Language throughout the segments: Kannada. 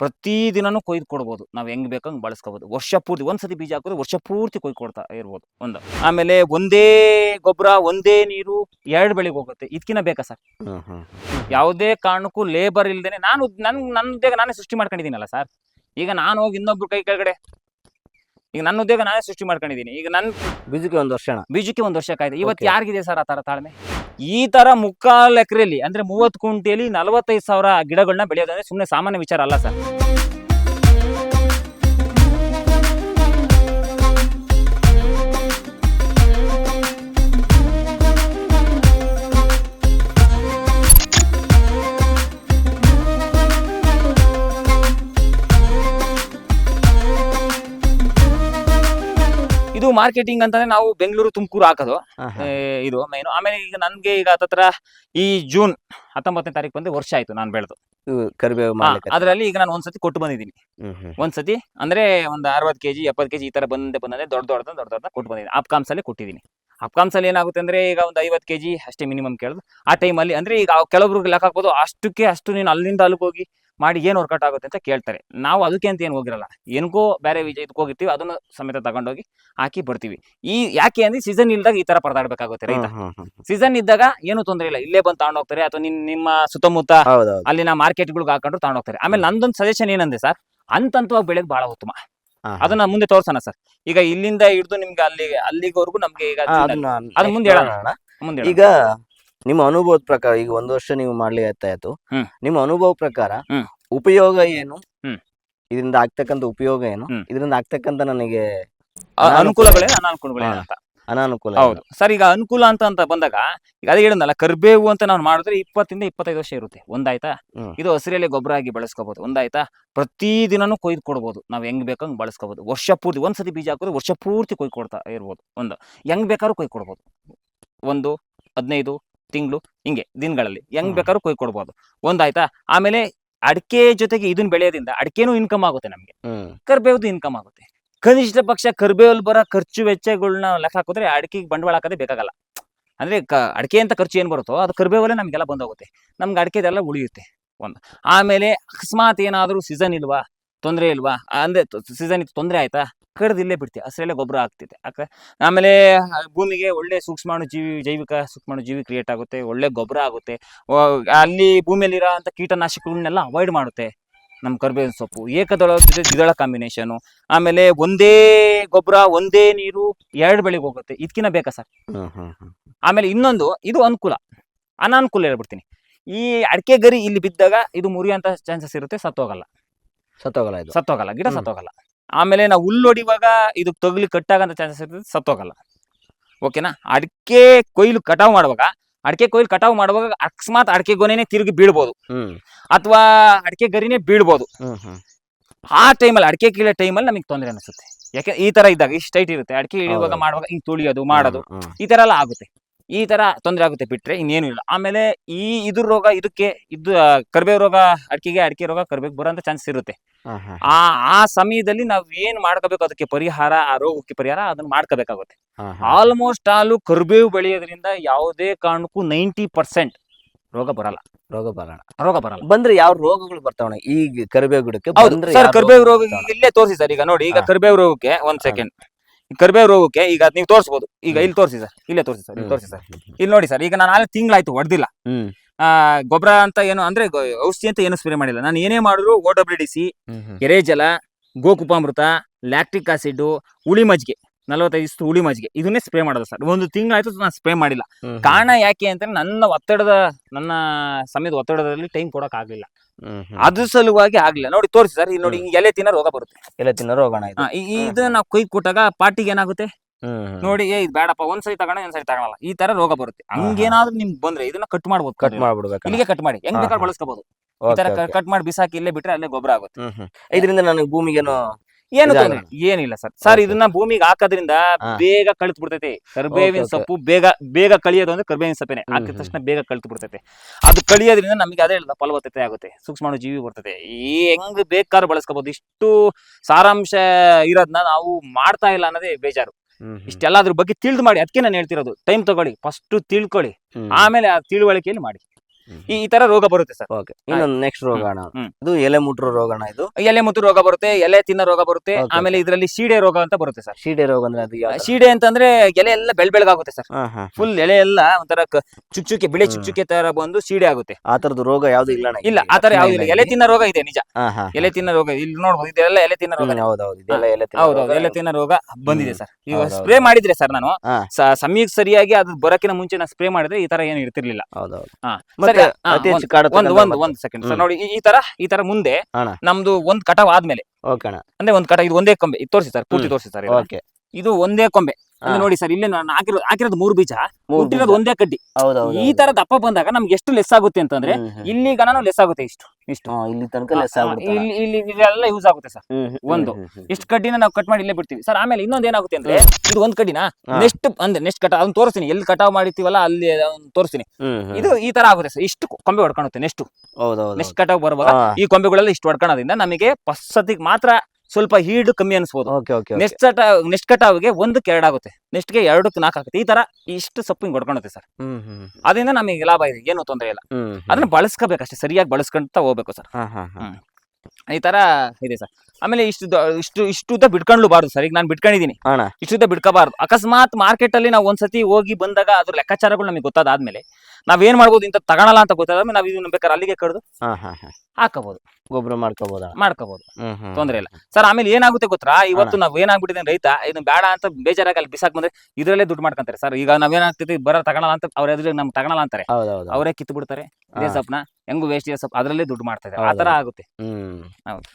ಪ್ರತಿ ದಿನನೂ ಕೊಯ್ದು ಕೊಡ್ಬೋದು. ನಾವು ಹೆಂಗ್ ಬೇಕಂಗೆ ಬಳಸ್ಕೋಬೋದು. ವರ್ಷ ಪೂರ್ತಿ ಒಂದ್ಸತಿ ಬೀಜ ಹಾಕಿದ್ರೆ ವರ್ಷ ಪೂರ್ತಿ ಕೊಯ್ದು ಕೊಡ್ತಾ ಇರ್ಬೋದು. ಒಂದು. ಆಮೇಲೆ ಒಂದೇ ಗೊಬ್ಬರ ಒಂದೇ ನೀರು ಎರಡು ಬೆಳೆಗೆ ಹೋಗುತ್ತೆ. ಇದಕ್ಕಿಂತ ಬೇಕಾ ಸರ್? ಯಾವುದೇ ಕಾರಣಕ್ಕೂ ಲೇಬರ್ ಇಲ್ದೇನೆ ನಾನು ನನ್ ನನ್ನ ಉದ್ಯೋಗ ನಾನೇ ಸೃಷ್ಟಿ ಮಾಡ್ಕೊಂಡಿದ್ದೀನಲ್ಲ ಸರ್. ಈಗ ನಾನು ಹೋಗಿ ಇನ್ನೊಬ್ರು ಕೈ ಕೆಳಗಡೆ. ಈಗ ನನ್ನ ಉದ್ಯೋಗ ನಾನೇ ಸೃಷ್ಟಿ ಮಾಡ್ಕೊಂಡಿದ್ದೀನಿ. ಈಗ ನನ್ನ ಬೀಜಕ್ಕೆ ಒಂದು ವರ್ಷ ಬೀಜಕ್ಕೆ ಒಂದು ವರ್ಷ ಕಾಯ್ದೆ. ಇವತ್ತು. ಯಾರಿಗಿದೆ ಸರ್ ಆ ಥರ ತಾಳ್ಮೆ? ಈ ತರ ಮುಕ್ಕಾಲು ಎಕರೆಯಲ್ಲಿ ಅಂದ್ರೆ ಮೂವತ್ತು ಕುಂಟೆಯಲ್ಲಿ ನಲವತ್ತೈದು ಸಾವಿರ ಗಿಡಗಳನ್ನ ಬೆಳೆಯೋದಂದ್ರೆ ಸುಮ್ಮನೆ ಸಾಮಾನ್ಯ ವಿಚಾರ ಅಲ್ಲ ಸರ್. ಮಾರ್ಕೆಟಿಂಗ್ ಅಂತಂದ್ರೆ ನಾವು ಬೆಂಗಳೂರು ತುಮಕೂರು ಹಾಕೋದು. ಏ, ಇದು ಮೇನು ಆಮೇಲೆ ಈಗ ನನ್ಗೆ ಈಗ ಹತ್ತತ್ರ ಈ ಜೂನ್ ಹತ್ತೊಂಬತ್ತನೇ ತಾರೀಕು ಬಂದು ವರ್ಷ ಆಯ್ತು ನಾನು ಬೆಳೆದು. ಕರಿಬೇವು ಮಾಡ್ಲಿಕ್ಕೆ. ಅದರಲ್ಲಿ ಈಗ ನಾನು ಒಂದ್ಸತಿ ಕೊಟ್ಟು ಬಂದಿದ್ದೀನಿ. ಹ್ಮ್ ಹ್ಮ್. ಒಂದ್ಸತಿ ಅಂದ್ರೆ ಒಂದು ಅರವತ್ತು ಕೆಜಿ ಎಪ್ಪತ್ತು ಕೆಜಿ ಈ ತರ ಬಂದೆ ದೊಡ್ಡ ದೊಡ್ಡ ದೊಡ್ಡ ದೊಡ್ಡ ಕೊಟ್ಟು ಬಂದಿದ್ದೀನಿ. ಅಪ್ಕಾಮ್ಸ್ ಅಲ್ಲಿ ಕೊಟ್ಟಿದ್ದೀನಿ. ಅಪ್ಕಾಮ್ಸ್ ಅಲ್ಲಿ ಏನಾಗುತ್ತೆ ಅಂದ್ರೆ ಈಗ ಒಂದು ಐವತ್ತು ಕೆಜಿ ಅಷ್ಟೇ ಮಿನಿಮಮ್ ಕೇಳೋದು. ಆ ಟೈಮಲ್ಲಿ ಅಂದ್ರೆ ಈಗ ಕೆಲವೊಬ್ರಿಗೆ ಲೆಕ್ಕ ಹಾಕ್ಬೋದು. ಅಷ್ಟಕ್ಕೆ ಅಷ್ಟು ನೀನು ಅಲ್ಲಿಂದ ಅಲ್ಲಿಗೆ ಹೋಗಿ ಮಾಡಿ ಏನು ವರ್ಕೌಟ್ ಆಗುತ್ತೆ ಅಂತ ಕೇಳ್ತಾರೆ. ನಾವು ಅದಕ್ಕೆ ಅಂತ ಏನು ಹೋಗಿರಲ್ಲ. ಏನಕ್ಕೋ ಬೇರೆ ವಿಜಯ ಇದಕ್ಕೆ ಹೋಗಿರ್ತೀವಿ ಅದನ್ನು ಸಮೇತ ತಗೊಂಡೋಗಿ ಹಾಕಿ ಬರ್ತೀವಿ. ಈ ಯಾಕೆ ಅಂದ್ರೆ ಸೀಸನ್ ಇಲ್ದಾಗ ಈ ತರ ಪರದಾಡ್ಬೇಕಾಗುತ್ತೆ ರೈತ. ಸೀಸನ್ ಇದ್ದಾಗ ಏನು ತೊಂದರೆ ಇಲ್ಲ. ಇಲ್ಲೇ ಬಂದು ತಗೊಂಡು ಹೋಗ್ತಾರೆ ಅಥವಾ ನಿನ್ ನಿಮ್ಮ ಸುತ್ತಮುತ್ತ ಅಲ್ಲಿನ ಮಾರ್ಕೆಟ್ಗಳಿಗೆ ಹಾಕೊಂಡು ತಗೊಂಡು ಹೋಗ್ತಾರೆ ಆಮೇಲೆ ನಂದೊಂದು ಸಜೆಷನ್ ಏನಂದ್ರೆ ಸರ್ ಅಂತಂತವಾಗಿ ಬೆಳೆಗೆ ಬಹಳ ಉತ್ತಮ. ಅದನ್ನ ಮುಂದೆ ತೋರ್ಸೋಣ ಸರ್ ಈಗ ಇಲ್ಲಿಂದ ಹಿಡಿದು ನಿಮ್ಗೆ ಅಲ್ಲಿಗೆ ಅಲ್ಲಿವರೆಗೂ ನಮ್ಗೆ ಈಗ ಅದನ್ನ ಮುಂದೆ ಹೇಳೋಣ. ಮುಂದೆ ಹೇಳೋಣ. ಈಗ ನಿಮ್ಮ ಅನುಭವದ ಪ್ರಕಾರ ಈಗ ಒಂದು ವರ್ಷ ನೀವು ಮಾಡ್ಲಿಕ್ಕೆ ಆಯ್ತು. ಹ್ಮ್. ನಿಮ್ಮ ಅನುಭವ ಪ್ರಕಾರ ಹ್ಮ್. ಉಪಯೋಗ ಏನು? ಹ್ಮ್. ಇದರಿಂದ ಆಗ್ತಕ್ಕಂತ ಉಪಯೋಗ ಏನು? ಹ್ಮ್. ಇದರಿಂದ ಆಗ್ತಕ್ಕಂತ ನನಗೆ ಅ- ಅನುಕೂಲಗಳೇ ಅನಾನುಕೂಲಗಳೇ ಅಂತ. ಅನಾನುಕೂಲ ಹೌದು. ಸರ್ ಈಗ ಅನುಕೂಲ ಅಂತ ಅಂತ ಬಂದಾಗ ಈಗ ಅದೇ ಹೇಳಿದ್ನಲ್ಲ ಕರ್ಬೇವು ಅಂತ ನಾವು ಮಾಡಿದ್ರೆ ಇಪ್ಪತ್ತಿಂದ ಇಪ್ಪತ್ತೈದು ವರ್ಷ ಇರುತ್ತೆ. ಒಂದಾಯ್ತಾ? ಹ್ಮ್. ಇದು ಹಸಿರೆಲೆ ಗೊಬ್ಬರ ಆಗಿ ಬಳಸ್ಕೋಬಹುದು ಒಂದಾಯ್ತಾ? ಪ್ರತಿ ದಿನನೂ ಕೊಯ್ದು ಕೊಡ್ಬೋದು. ನಾವು ಹೆಂಗ್ ಬೇಕಂಗ್ ಬಳಸ್ಕೋಬಹುದು ವರ್ಷ ಪೂರ್ತಿ ಒಂದ್ಸತಿ ಬೀಜ ಹಾಕಿದ್ರೆ ವರ್ಷ ಪೂರ್ತಿ ಕೊಯ್ದು ಕೊಡ್ತಾ ಇರ್ಬೋದು. ಒಂದು. ಹೆಂಗ್ ಬೇಕಾದ್ರೂ ಕೊಯ್ದು ಕೊಡ್ಬೋದು. ಒಂದು ಹದಿನೈದು ತಿಂಗಳು ಹಿಂಗೆ ದಿನಗಳಲ್ಲಿ ಹೆಂಗ್. ಬೇಕಾದ್ರೂ ಕೊಯ್ ಕೊಡ್ಬೋದು. ಒಂದಾಯ್ತಾ ಆಮೇಲೆ ಅಡಿಕೆ ಜೊತೆಗೆ ಇದನ್ನ ಬೆಳೆಯೋದ್ರಿಂದ ಅಡಿಕೆನೂ ಇನ್ಕಮ್ ಆಗುತ್ತೆ ನಮ್ಗೆ. ಕರ್ಬೇವ್ದು ಇನ್ಕಮ್ ಆಗುತ್ತೆ. ಕನಿಷ್ಠ ಪಕ್ಷ ಕರ್ಬೇವಲ್ಲಿ ಬರೋ ಖರ್ಚು ವೆಚ್ಚಗಳನ್ನ ಲೆಕ್ಕ ಹಾಕಿದ್ರೆ ಅಡಿಕೆಗೆ ಬಂಡವಾಳ ಹಾಕೋದೇ ಬೇಕಾಗಲ್ಲ. ಅಂದ್ರೆ ಕ ಅಡಿಕೆ ಅಂತ ಖರ್ಚು ಏನು ಬರುತ್ತೋ ಅದು ಕರ್ಬೇವಲ್ಲೇ ನಮಗೆಲ್ಲ ಬಂದೋಗುತ್ತೆ. ನಮ್ಗೆ ಅಡಿಕೆದೆಲ್ಲ ಉಳಿಯುತ್ತೆ. ಒಂದು. ಆಮೇಲೆ ಅಕಸ್ಮಾತ್ ಏನಾದರೂ ಸೀಸನ್ ಇಲ್ವಾ? ತೊಂದರೆ ಇಲ್ವಾ? ಅಂದ್ರೆ ಸೀಸನ್ ಇತ್ತು ತೊಂದರೆ ಆಯ್ತಾ? ಕಡ್ದು ಇಲ್ಲೇ ಬಿಡ್ತೀವಿ ಹಸಿರಲ್ಲೇ ಗೊಬ್ಬರ ಆಗ್ತಿದೆ ಅಕ್ಕ ಆಮೇಲೆ ಭೂಮಿಗೆ ಒಳ್ಳೆ ಸೂಕ್ಷ್ಮಾಣು ಜೀವಿ ಜೈವಿಕ ಸೂಕ್ಷ್ಮಾಣು ಜೀವಿ ಕ್ರಿಯೇಟ್ ಆಗುತ್ತೆ ಒಳ್ಳೆ ಗೊಬ್ಬರ ಆಗುತ್ತೆ. ಅಲ್ಲಿ ಭೂಮಿಯಲ್ಲಿರೋ ಅಂತ ಕೀಟನಾಶಕಗಳನ್ನೆಲ್ಲ ಅವಾಯ್ಡ್ ಮಾಡುತ್ತೆ ನಮ್ಮ ಕರ್ಬೇವಿನ ಸೊಪ್ಪು. ಏಕದಳ ಜೊತೆ ದ್ವಿದಳ ಕಾಂಬಿನೇಷನು ಆಮೇಲೆ ಒಂದೇ ಗೊಬ್ಬರ ಒಂದೇ ನೀರು ಎರಡು ಬೆಳೆಗೆ ಹೋಗುತ್ತೆ. ಇದಕ್ಕಿನ್ನ ಬೇಕಾ ಸರ್? ಆಮೇಲೆ ಇನ್ನೊಂದು ಇದು ಅನುಕೂಲ. ಅನಾನುಕೂಲ ಹೇಳ್ಬಿಡ್ತೀನಿ. ಈ ಅಡಿಕೆ ಗರಿ ಇಲ್ಲಿ ಬಿದ್ದಾಗ ಇದು ಮುರಿಯೋಂಥ ಚಾನ್ಸಸ್ ಇರುತ್ತೆ ಸತ್ತೋಗಲ್ಲ. ಸತ್ತೋಗಲ್ಲ ಇದು. ಸತ್ತೋಗಲ್ಲ ಗಿಡ ಹ್ಮ್. ಸತ್ತೋಗಲ್ಲ. ಆಮೇಲೆ ನಾವು ಹುಲ್ಲು ಹೊಡಿವಾಗ ಇದು ತೊಗಲಿ ಕಟ್ಟಾಗಂತ ಚಾನ್ಸಸ್ ಇರ್ತದೆ ಸತ್ತೋಗಲ್ಲ. ಓಕೆನಾ ಅಡಿಕೆ ಕೊಯ್ಲು ಕಟಾವು ಮಾಡುವಾಗ ಅಡಿಕೆ ಕೊಯ್ಲು ಕಟಾವು ಮಾಡುವಾಗ ಅಕಸ್ಮಾತ್ ಅಡಿಕೆ ಗೊನೆನೆ ತಿರುಗಿ ಬೀಳ್ಬೋದು. ಹ್ಮ್. ಅಥವಾ ಅಡಿಕೆ ಗರಿನೇ ಬೀಳ್ಬೋದು. ಹ್ಮ್ ಹ್ಮ್. ಆ ಟೈಮಲ್ಲಿ ಅಡಿಕೆ ಕೀಳೋ ಟೈಮಲ್ಲಿ ನಮಗೆ ತೊಂದರೆ ಅನಿಸುತ್ತೆ. ಯಾಕೆ ಈ ತರ ಇದ್ದಾಗ ಇಷ್ಟು ಟೈಟ್ ಇರುತ್ತೆ. ಅಡಿಕೆ ಇಳಿಯುವಾಗ ಹೌದು. ಮಾಡುವಾಗ ಹಿಂಗ್ ತುಳಿಯೋದು ಮಾಡೋದು. ಹ್ಮ್, ಹ್ಮ್. ಈ ತರ ಎಲ್ಲ ಆಗುತ್ತೆ. ಈ ತರ ತೊಂದರೆ ಆಗುತ್ತೆ ಬಿಟ್ರೆ ಇನ್ನೇನು ಇಲ್ಲ. ಆಮೇಲೆ ಈ ಇದ್ರ ರೋಗ ಇದಕ್ಕೆ ಇದು ಕರ್ಬೇವ್ ರೋಗ ಅಡಿಕೆಗೆ ಅಡಿಕೆ ರೋಗ ಕರ್ಬೇವು ಬರೋಂಥ ಚಾನ್ಸ್ ಇರುತ್ತೆ. ಆ ಆ ಸಮಯದಲ್ಲಿ ನಾವು ಏನ್ ಮಾಡ್ಕೋಬೇಕು ಅದಕ್ಕೆ ಪರಿಹಾರ ಆ ರೋಗಕ್ಕೆ ಪರಿಹಾರ ಅದನ್ನ ಮಾಡ್ಕೋಬೇಕಾಗುತ್ತೆ. ಆಲ್ಮೋಸ್ಟ್ ಆಲು ಕರ್ಬೇವು ಬೆಳೆಯೋದ್ರಿಂದ ಯಾವುದೇ ಕಾರಣಕ್ಕೂ ನೈಂಟಿ ಪರ್ಸೆಂಟ್ ರೋಗ ಬರಲ್ಲ. ರೋಗ ಬರೋಣ ರೋಗ ಬರಲ್ಲ. ಬಂದ್ರೆ ಯಾವ ರೋಗಗಳು ಬರ್ತಾವಣ ಈ ಕರಿಬೇವು ಗಿಡಕ್ಕೆ ಸರ್ ಕರ್ಬೇವು ರೋಗ ಇಲ್ಲೇ ತೋರಿಸಿ ಸರ್. ಈಗ ನೋಡಿ ಈಗ. ಕರ್ಬೇವು ರೋಗಕ್ಕೆ ಒಂದ್ ಸೆಕೆಂಡ್ ಕರ್ಬೇವು ರೋಗಕ್ಕೆ ಈಗ ಅದ್ ನೀವು ತೋರಿಸಬಹುದು ಈಗ. ಇಲ್ಲಿ ತೋರಿಸಿ ಸರ್ ಇಲ್ಲೇ ತೋರಿಸಿ ಸರ್ ಇಲ್ಲಿ ತೋರಿಸಿ ಸರ್. ಇಲ್ಲಿ ನೋಡಿ ಸರ್ ಈಗ ನಾನು ನಾಳೆ ತಿಂಗಳಾಯ್ತು ಹೊಡೆದಿಲ್ಲ ಆ ಗೊಬ್ಬರ ಅಂತ ಏನು ಅಂದ್ರೆ ಔಷಧಿ ಅಂತ ಏನು ಸ್ಪ್ರೇ ಮಾಡಿಲ್ಲ ನಾನು ಏನೇ ಮಾಡಿದ್ರು ಓ ಡಬ್ಲ್ಯೂ ಡಿ ಸಿ ಗೋಕುಪಾಮೃತ ಲ್ಯಾಕ್ಟಿಕ್ ಆಸಿಡ್ ಹುಳಿ ಮಜ್ಜಿಗೆ ನಲವತ್ತೈದು ಇಷ್ಟು ಉಳಿ ಮಜ್ಜಿಗೆ ಇದನ್ನೇ ಸ್ಪ್ರೇ ಮಾಡೋದು ಸರ್ ಒಂದು ತಿಂಗಳಾಯ್ತು ನಾನು ಸ್ಪ್ರೇ ಮಾಡಿಲ್ಲ. ಕಾರಣ ಯಾಕೆ ಅಂತಂದ್ರೆ ನನ್ನ ಒತ್ತಡದ ನನ್ನ ಸಮಯದ ಒತ್ತಡದಲ್ಲಿ ಟೈಮ್ ಕೊಡಕ್ ಆಗ್ಲಿಲ್ಲ ಹ್ಮ್, ಹ್ಮ್. ಅದ್ರ ಸಲುವಾಗಿ ಆಗ್ಲಿಲ್ಲ. ನೋಡಿ ತೋರಿಸಿ ಸರ್ ಇಲ್ಲಿ ನೋಡಿ ಹಿಂಗ್ ಎಲೆ ತಿನ್ನೋ ರೋಗ ಬರುತ್ತೆ. ಎಲೆ ತಿನ್ನೋ ರೋಗ ಇದು. ಈ- ನಾವು ಕೊಯ್ ಕೊಟ್ಟಾಗ ಪಾರ್ಟಿಗೆ ಏನಾಗುತ್ತೆ? ಹ್ಮ್. ನೋಡಿ ಏ ಇದು ಬೇಡಪ್ಪ ಒಂದ್ ಸರಿ ತಗೋಣ ಒಂದ್ ಸರಿ ತಗೊಳಲ್ಲ. ಈ ತರ ರೋಗ ಬರುತ್ತೆ. ಹಂಗೇನಾದ್ರೂ ನಿಮ್ಗೆ ಬಂದ್ರೆ ಇದನ್ನ ಕಟ್ ಮಾಡ್ಬೋದು ಕಟ್ ಮಾಡ್ಬಿಡ್ಬೇಕು? ಇಲ್ಲಿಗೆ ಕಟ್ ಮಾಡಿ. ಹೆಂಗ್ ಹಾ, ಬೇಕಾದ್ರೆ ಹಾ. ಬಳಸ್ಕೋಬಹುದು ಈ ತರ ಕಟ್ ಮಾಡಿ ಬಿಸಾಕಿ ಇಲ್ಲೇ ಬಿಟ್ರೆ ಅಲ್ಲೇ ಗೊಬ್ಬರ ಆಗುತ್ತೆ. ಇದರಿಂದ ನನಗೆ ಭೂಮಿಗೇನು ಏನು. ತೊಂದ್ರೆ ಇಲ್ಲ. ಏನಿಲ್ಲ ಸರ್. ಸರ್ ಇದನ್ನ ಭೂಮಿಗೆ ಹಾಕೋದ್ರಿಂದ ಹಾ. ಬೇಗ ಕಳ್ತು ಬಿಡ್ತೈತಿ ಕರ್ಬೇವಿನ okay. ಸೊಪ್ಪು ಬೇಗ ಬೇಗ ಕಳಿಯೋದು ಅಂದ್ರೆ ಕರ್ಬೇವಿನ ಸೊಪ್ಪೇನೆ. ಹಾಕಿದ ಹ್ಮ್. ತಕ್ಷಣ ಬೇಗ ಕಳ್ತು ಬಿಡ್ತೈತೆ ಅದು ಕಳಿಯೋದ್ರಿಂದ ನಮಗೆ ಅದೇ ಹೇಳಿದ ಫಲವತ್ತತೆ ಆಗುತ್ತೆ. ಸೂಕ್ಷ್ಮಾಣು ಜೀವಿ ಬರ್ತದೆ ಈ ಹೆಂಗ್ ಬೇಕಾದ್ರೂ ಬಳಸ್ಕೋಬಹುದು ಇಷ್ಟು ಸಾರಾಂಶ ಇರೋದನ್ನ ನಾವು ಮಾಡ್ತಾ ಇಲ್ಲ ಅನ್ನೋದೇ ಬೇಜಾರು. ಇಷ್ಟೆಲ್ಲ ಅದ್ರ ಬಗ್ಗೆ ತಿಳಿದು ಮಾಡಿ. ಅದಕ್ಕೆ ನಾನು ಹೇಳ್ತಿರೋದು. ಟೈಮ್ ತಗೊಳ್ಳಿ. ಫಸ್ಟ್ ತಿಳ್ಕೊಳ್ಳಿ. ಆಮೇಲೆ ಆ ತಿಳುವಳಿಕೆಯಲ್ಲಿ ಮಾಡಿ. ಈ ತರ ರೋಗ ಬರುತ್ತೆ ಸರ್. ಓಕೆ ಇನ್ನೊಂದು ನೆಕ್ಸ್ಟ್ ರೋಗ. ಇದು ಎಲೆ ಮುಟ್ರು ರೋಗ ಇದು. ಎಲೆ ಮುತ್ತು ರೋಗ ಬರುತ್ತೆ ಎಲೆ ತಿನ್ನ ರೋಗ ಬರುತ್ತೆ ಆಮೇಲೆ ಇದರಲ್ಲಿ ಸೀಡೆ ರೋಗ ಅಂತ ಬರುತ್ತೆ ಸರ್. ಶೀಡೆ ರೋಗ ಅಂದ್ರೆ ಅದು ಯಾವ? ಸೀಡೆ ಅಂತಂದ್ರೆ ಎಲೆ ಎಲ್ಲ ಬೆಳ್ ಬೆಳಗಾಗುತ್ತೆ ಸರ್. ಹಾ, ಹಾ, ಹಾ. ಫುಲ್ ಎಲೆ ಎಲ್ಲ ಒಂಥರ ಕ- ಬಿಳಿ. ತರ ಬಂದು ಶೀಡೆ ಆಗುತ್ತೆ. ಆ ತರದ ರೋಗ ಯಾವ್ದು ಇಲ್ಲ ಅಣ್ಣ ಇಲ್ಲ ಆ ತರ ಯಾವ್ದು ಇಲ್ಲ ಎಲೆ ತಿನ್ನ ರೋಗ ಇದೆ ನಿಜ. ಹಾ, ಹಾ, ಎಲೆ ತಿನ್ನ ರೋಗ ಇಲ್ಲಿ ನೋಡಬಹುದು ಇದೆಲ್ಲ ಎಲೆ ತಿನ್ನ ರೋಗ. ಹೌದೌದು ಇದೆಲ್ಲ ಎಲೆ ತಿನ್ನೋ ಹೌದೌದು ರೋಗ. ಎಲೆ ತಿನ್ನೋ ರೋಗ ಬಂದಿದೆ ಸರ್. ಈಗ ಹೌದೌದು. ಸ್ಪ್ರೇ ಮಾಡಿದ್ರೆ ಸರ್ ನಾನು ಹಾ. ಸಮಯಕ್ಕೆ ಸರಿಯಾಗಿ ಅದು ಬರಕಿನ ಮುಂಚೆ ನಾನು ಸ್ಪ್ರೇ ಮಾಡಿದ್ರೆ ಈ ತರ ಏನು ಇರ್ತಿರ್ಲಿಲ್ಲ. ಹೌದೌದು ಹಾ. ಮತ್ತೆ ಸರಿ, ಹಾ, ಅತಿ ಹೆಚ್ಚು ಒಂದ್- ಕಾಡತಕ್ಕಂಥ ಒಂದು ಒಂದು ಒಂದು ಸೆಕೆಂಡ್ ಸರ್ ನೋಡಿ ಈ- ಈ ತರ ಈ ತರ ಮುಂದೆ ಅಣ್ಣ. ನಮ್ದು ಒಂದ್ ಕಟಾವ್ ಆದ್ಮೇಲೆ. ಓಕೆ ಅಣ್ಣ. ಅಂದ್ರೆ ಒಂದ್ ಕಟ ಇದು ಒಂದೇ ಕೊಂಬೆ ಇದು ತೋರಿಸಿ ಸರ್ ಪೂರ್ತಿ. ತೋರಿಸಿ ಸರ್ ಓಕೆ. ಇದು ಒಂದೇ ಕೊಂಬೆ. ಅಂದ್ರೆ ನೋಡಿ ಸರ್ ಇಲ್ಲೇ ನಾನು ಹಾಕಿರೋದು ಹಾಕಿರೋದು ಮೂರು ಬೀಜ ಹುಟ್ಟಿರೋದು ಒಂದೇ ಕಡ್ಡಿ. ಹೌದೌದು. ಈ ತರ ದಪ್ಪ ಬಂದಾಗ ನಮ್ಗೆ ಎಷ್ಟು ಲೆಸ್ ಆಗುತ್ತೆ ಅಂತಂದ್ರೆ. ಇಲ್ಲಿ ಗಣನು ಲೆಸ್ ಆಗುತ್ತೆ ಇಷ್ಟು ಇಷ್ಟು. ಇಲ್ಲಿ ತನಕ ಲೆಸ್ ಇಲ್ಲಿ ಇಲ್ಲಿ ಇದೆಲ್ಲ ಯೂಸ್ ಆಗುತ್ತೆ ಸರ್. ಒಂದು. ಇಷ್ಟು ಕಡ್ಡಿನ ನಾವು ಕಟ್ ಮಾಡಿ ಇಲ್ಲೇ ಬಿಡ್ತೀವಿ. ಸರ್ ಆಮೇಲೆ ಇನ್ನೊಂದು ಏನಾಗುತ್ತೆ ಅಂದ್ರೆ ಇದು ಒಂದ್ ಕಡ್ಡಿನ. ನೆಕ್ಸ್ಟ್ ಅಂದ್ರೆ ನೆಕ್ಸ್ಟ್ ಕಟ ಅದನ್ನ ತೋರಿಸ್ತೀನಿ. ಎಲ್ಲಿ ಕಟಾವ್ ಮಾಡಿರ್ತೀವಲ್ಲ ಅಲ್ಲಿ ತೋರಿಸ್ತೀನಿ. ಇದು ಈ ತರ ಆಗುತ್ತೆ ಸರ್. ಇಷ್ಟು ಕೊಂಬೆ ಹೊಡ್ಕೊಳುತ್ತೆ ನೆಕ್ಸ್ಟ್ ನೆಕ್ಸ್ಟ್ ಕಟಾವ್ ಬರುವಾಗ ಈ ಕೊಂಬೆಗಳೆಲ್ಲ ಇಷ್ಟು ಹೊಡ್ಕೊಳೋದ್ರಿಂದ ನಮಗೆ ಫಸ್ಟ್ ಸತಿಗೆ ಮಾತ್ರ ಸ್ವಲ್ಪ ಹೀಡ್ ಕಮ್ಮಿ ಅನ್ಸ್ಬೋದು. Next okay okay. ನೆಕ್ಸ್ಟ್ ಕಟ ನೆಕ್ಸ್ಟ್ ಕಟಾವ್ಗೆ ಒಂದಕ್ಕೆ ಎರಡು ಆಗುತ್ತೆ. ನೆಕ್ಸ್ಟ್ಗೆ ಎರಡಕ್ಕೆ ನಾಲ್ಕು ಆಗುತ್ತೆ. ಈ ತರ ಇಷ್ಟು ಸೊಪ್ಪು ಹಿಂಗೆ ಹೊಡ್ಕೊಳುತ್ತೆ ಸರ್. ಹ್ಮ್, ಹ್ಮ್, ಅದರಿಂದ ನಮಗೆ ಲಾಭ ಇದೆ. ಏನು ತೊಂದರೆ ಇಲ್ಲ. ಹ್ಮ್. ಅದನ್ನ ಬಳಸ್ಕೋಬೇಕಷ್ಟೇ. ಸರಿಯಾಗಿ ಬಳಸ್ಕೊಂತ ಹೋಗ್ಬೇಕು ಸರ್. ಹಾ, ಹಾ, ಹಾ. ಈ ತರ ಇದೆ ಸರ್. ಆಮೇಲೆ ಇಷ್ಟು ದೊ- ಇಷ್ಟು ಇಷ್ಟು ಉದ್ದ ಬಿಟ್ಕೊಂಡ್ಲೂಬಾರ್ದು ಸರ್. ಈಗ ನಾನು ಬಿಟ್ಕೊಂಡಿದ್ದೀನಿ ಅಣ್ಣ. ಇಷ್ಟು ಉದ್ದ ಬಿಟ್ಕೋಬಾರ್ದು. ಅಕಸ್ಮಾತ್ ಮಾರ್ಕೆಟ್ ಅಲ್ಲಿ ನಾವು ಒಂದ್ಸತಿ ಹೋಗಿ ಬಂದಾಗ ಅದ್ರ ಲೆಕ್ಕಾಚಾರಗಳು ನಮಗೆ ಗೊತ್ತಾದಾದ್ಮೇಲೆ ನಾವೇನ್ ಮಾಡ್ಬೋದು ಇಂತ ತಗೊಳಲ್ಲ ಅಂತ ಗೊತ್ತಾದ್ಮೇಲೆ ನಾವು ಇದನ್ನ ಬೇಕಾದ್ರೆ ಅಲ್ಲಿಗೆ ಕಡ್ದು ಹಾ ಹಾ ಹಾ. ಹಾಕಬಹುದು ಗೊಬ್ಬರ ಮಾಡ್ಕೋಬೋದಾ? ಮಾಡ್ಕೋಬಹುದು ಹ್ಮ್ ಹ್ಮ್. ತೊಂದ್ರೆ ಇಲ್ಲ. ಸರ್ ಆಮೇಲೆ ಏನಾಗುತ್ತೆ ಗೊತ್ತಾ? ಇವತ್ತು ನಾವ್ ಏನಾಗ್ಬಿಟ್ಟಿದೆ ರೈತ ಇದನ್ನ ಬೇಡ ಅಂತ ಬೇಜಾರಾಗಿ ಅಲ್ಲಿ ಬಿಸಾಕ್ ಬಂದ್ರೆ ಇದ್ರಲ್ಲೇ ದುಡ್ಡು ಮಾಡ್ಕೊಂತಾರೆ. ಸರ್ ಈಗ ನಾವೇನಾಗ್ತೈತಿ ಬರ ತಗೊಳಲ್ಲ ಅಂತ ಅವ್ರ ಎದುರು ನಮ್ಗೆ ತಗೊಳಲ್ಲ ಅಂತಾರೆ. ಹೌದೌದು. ಅವರೇ ಕಿತ್ತು ಬಿಡ್ತಾರೆ ಹಾ. ಹೆಂಗು ವೇಸ್ಟ್ ಇದೆ ಸೊಪ್ಪು ಅದರಲ್ಲೇ ದುಡ್ಡು ಮಾಡ್ತಾರೆ ಆ ತರ ಆಗುತ್ತೆ. ಹ್ಮ್. ಹೌದು.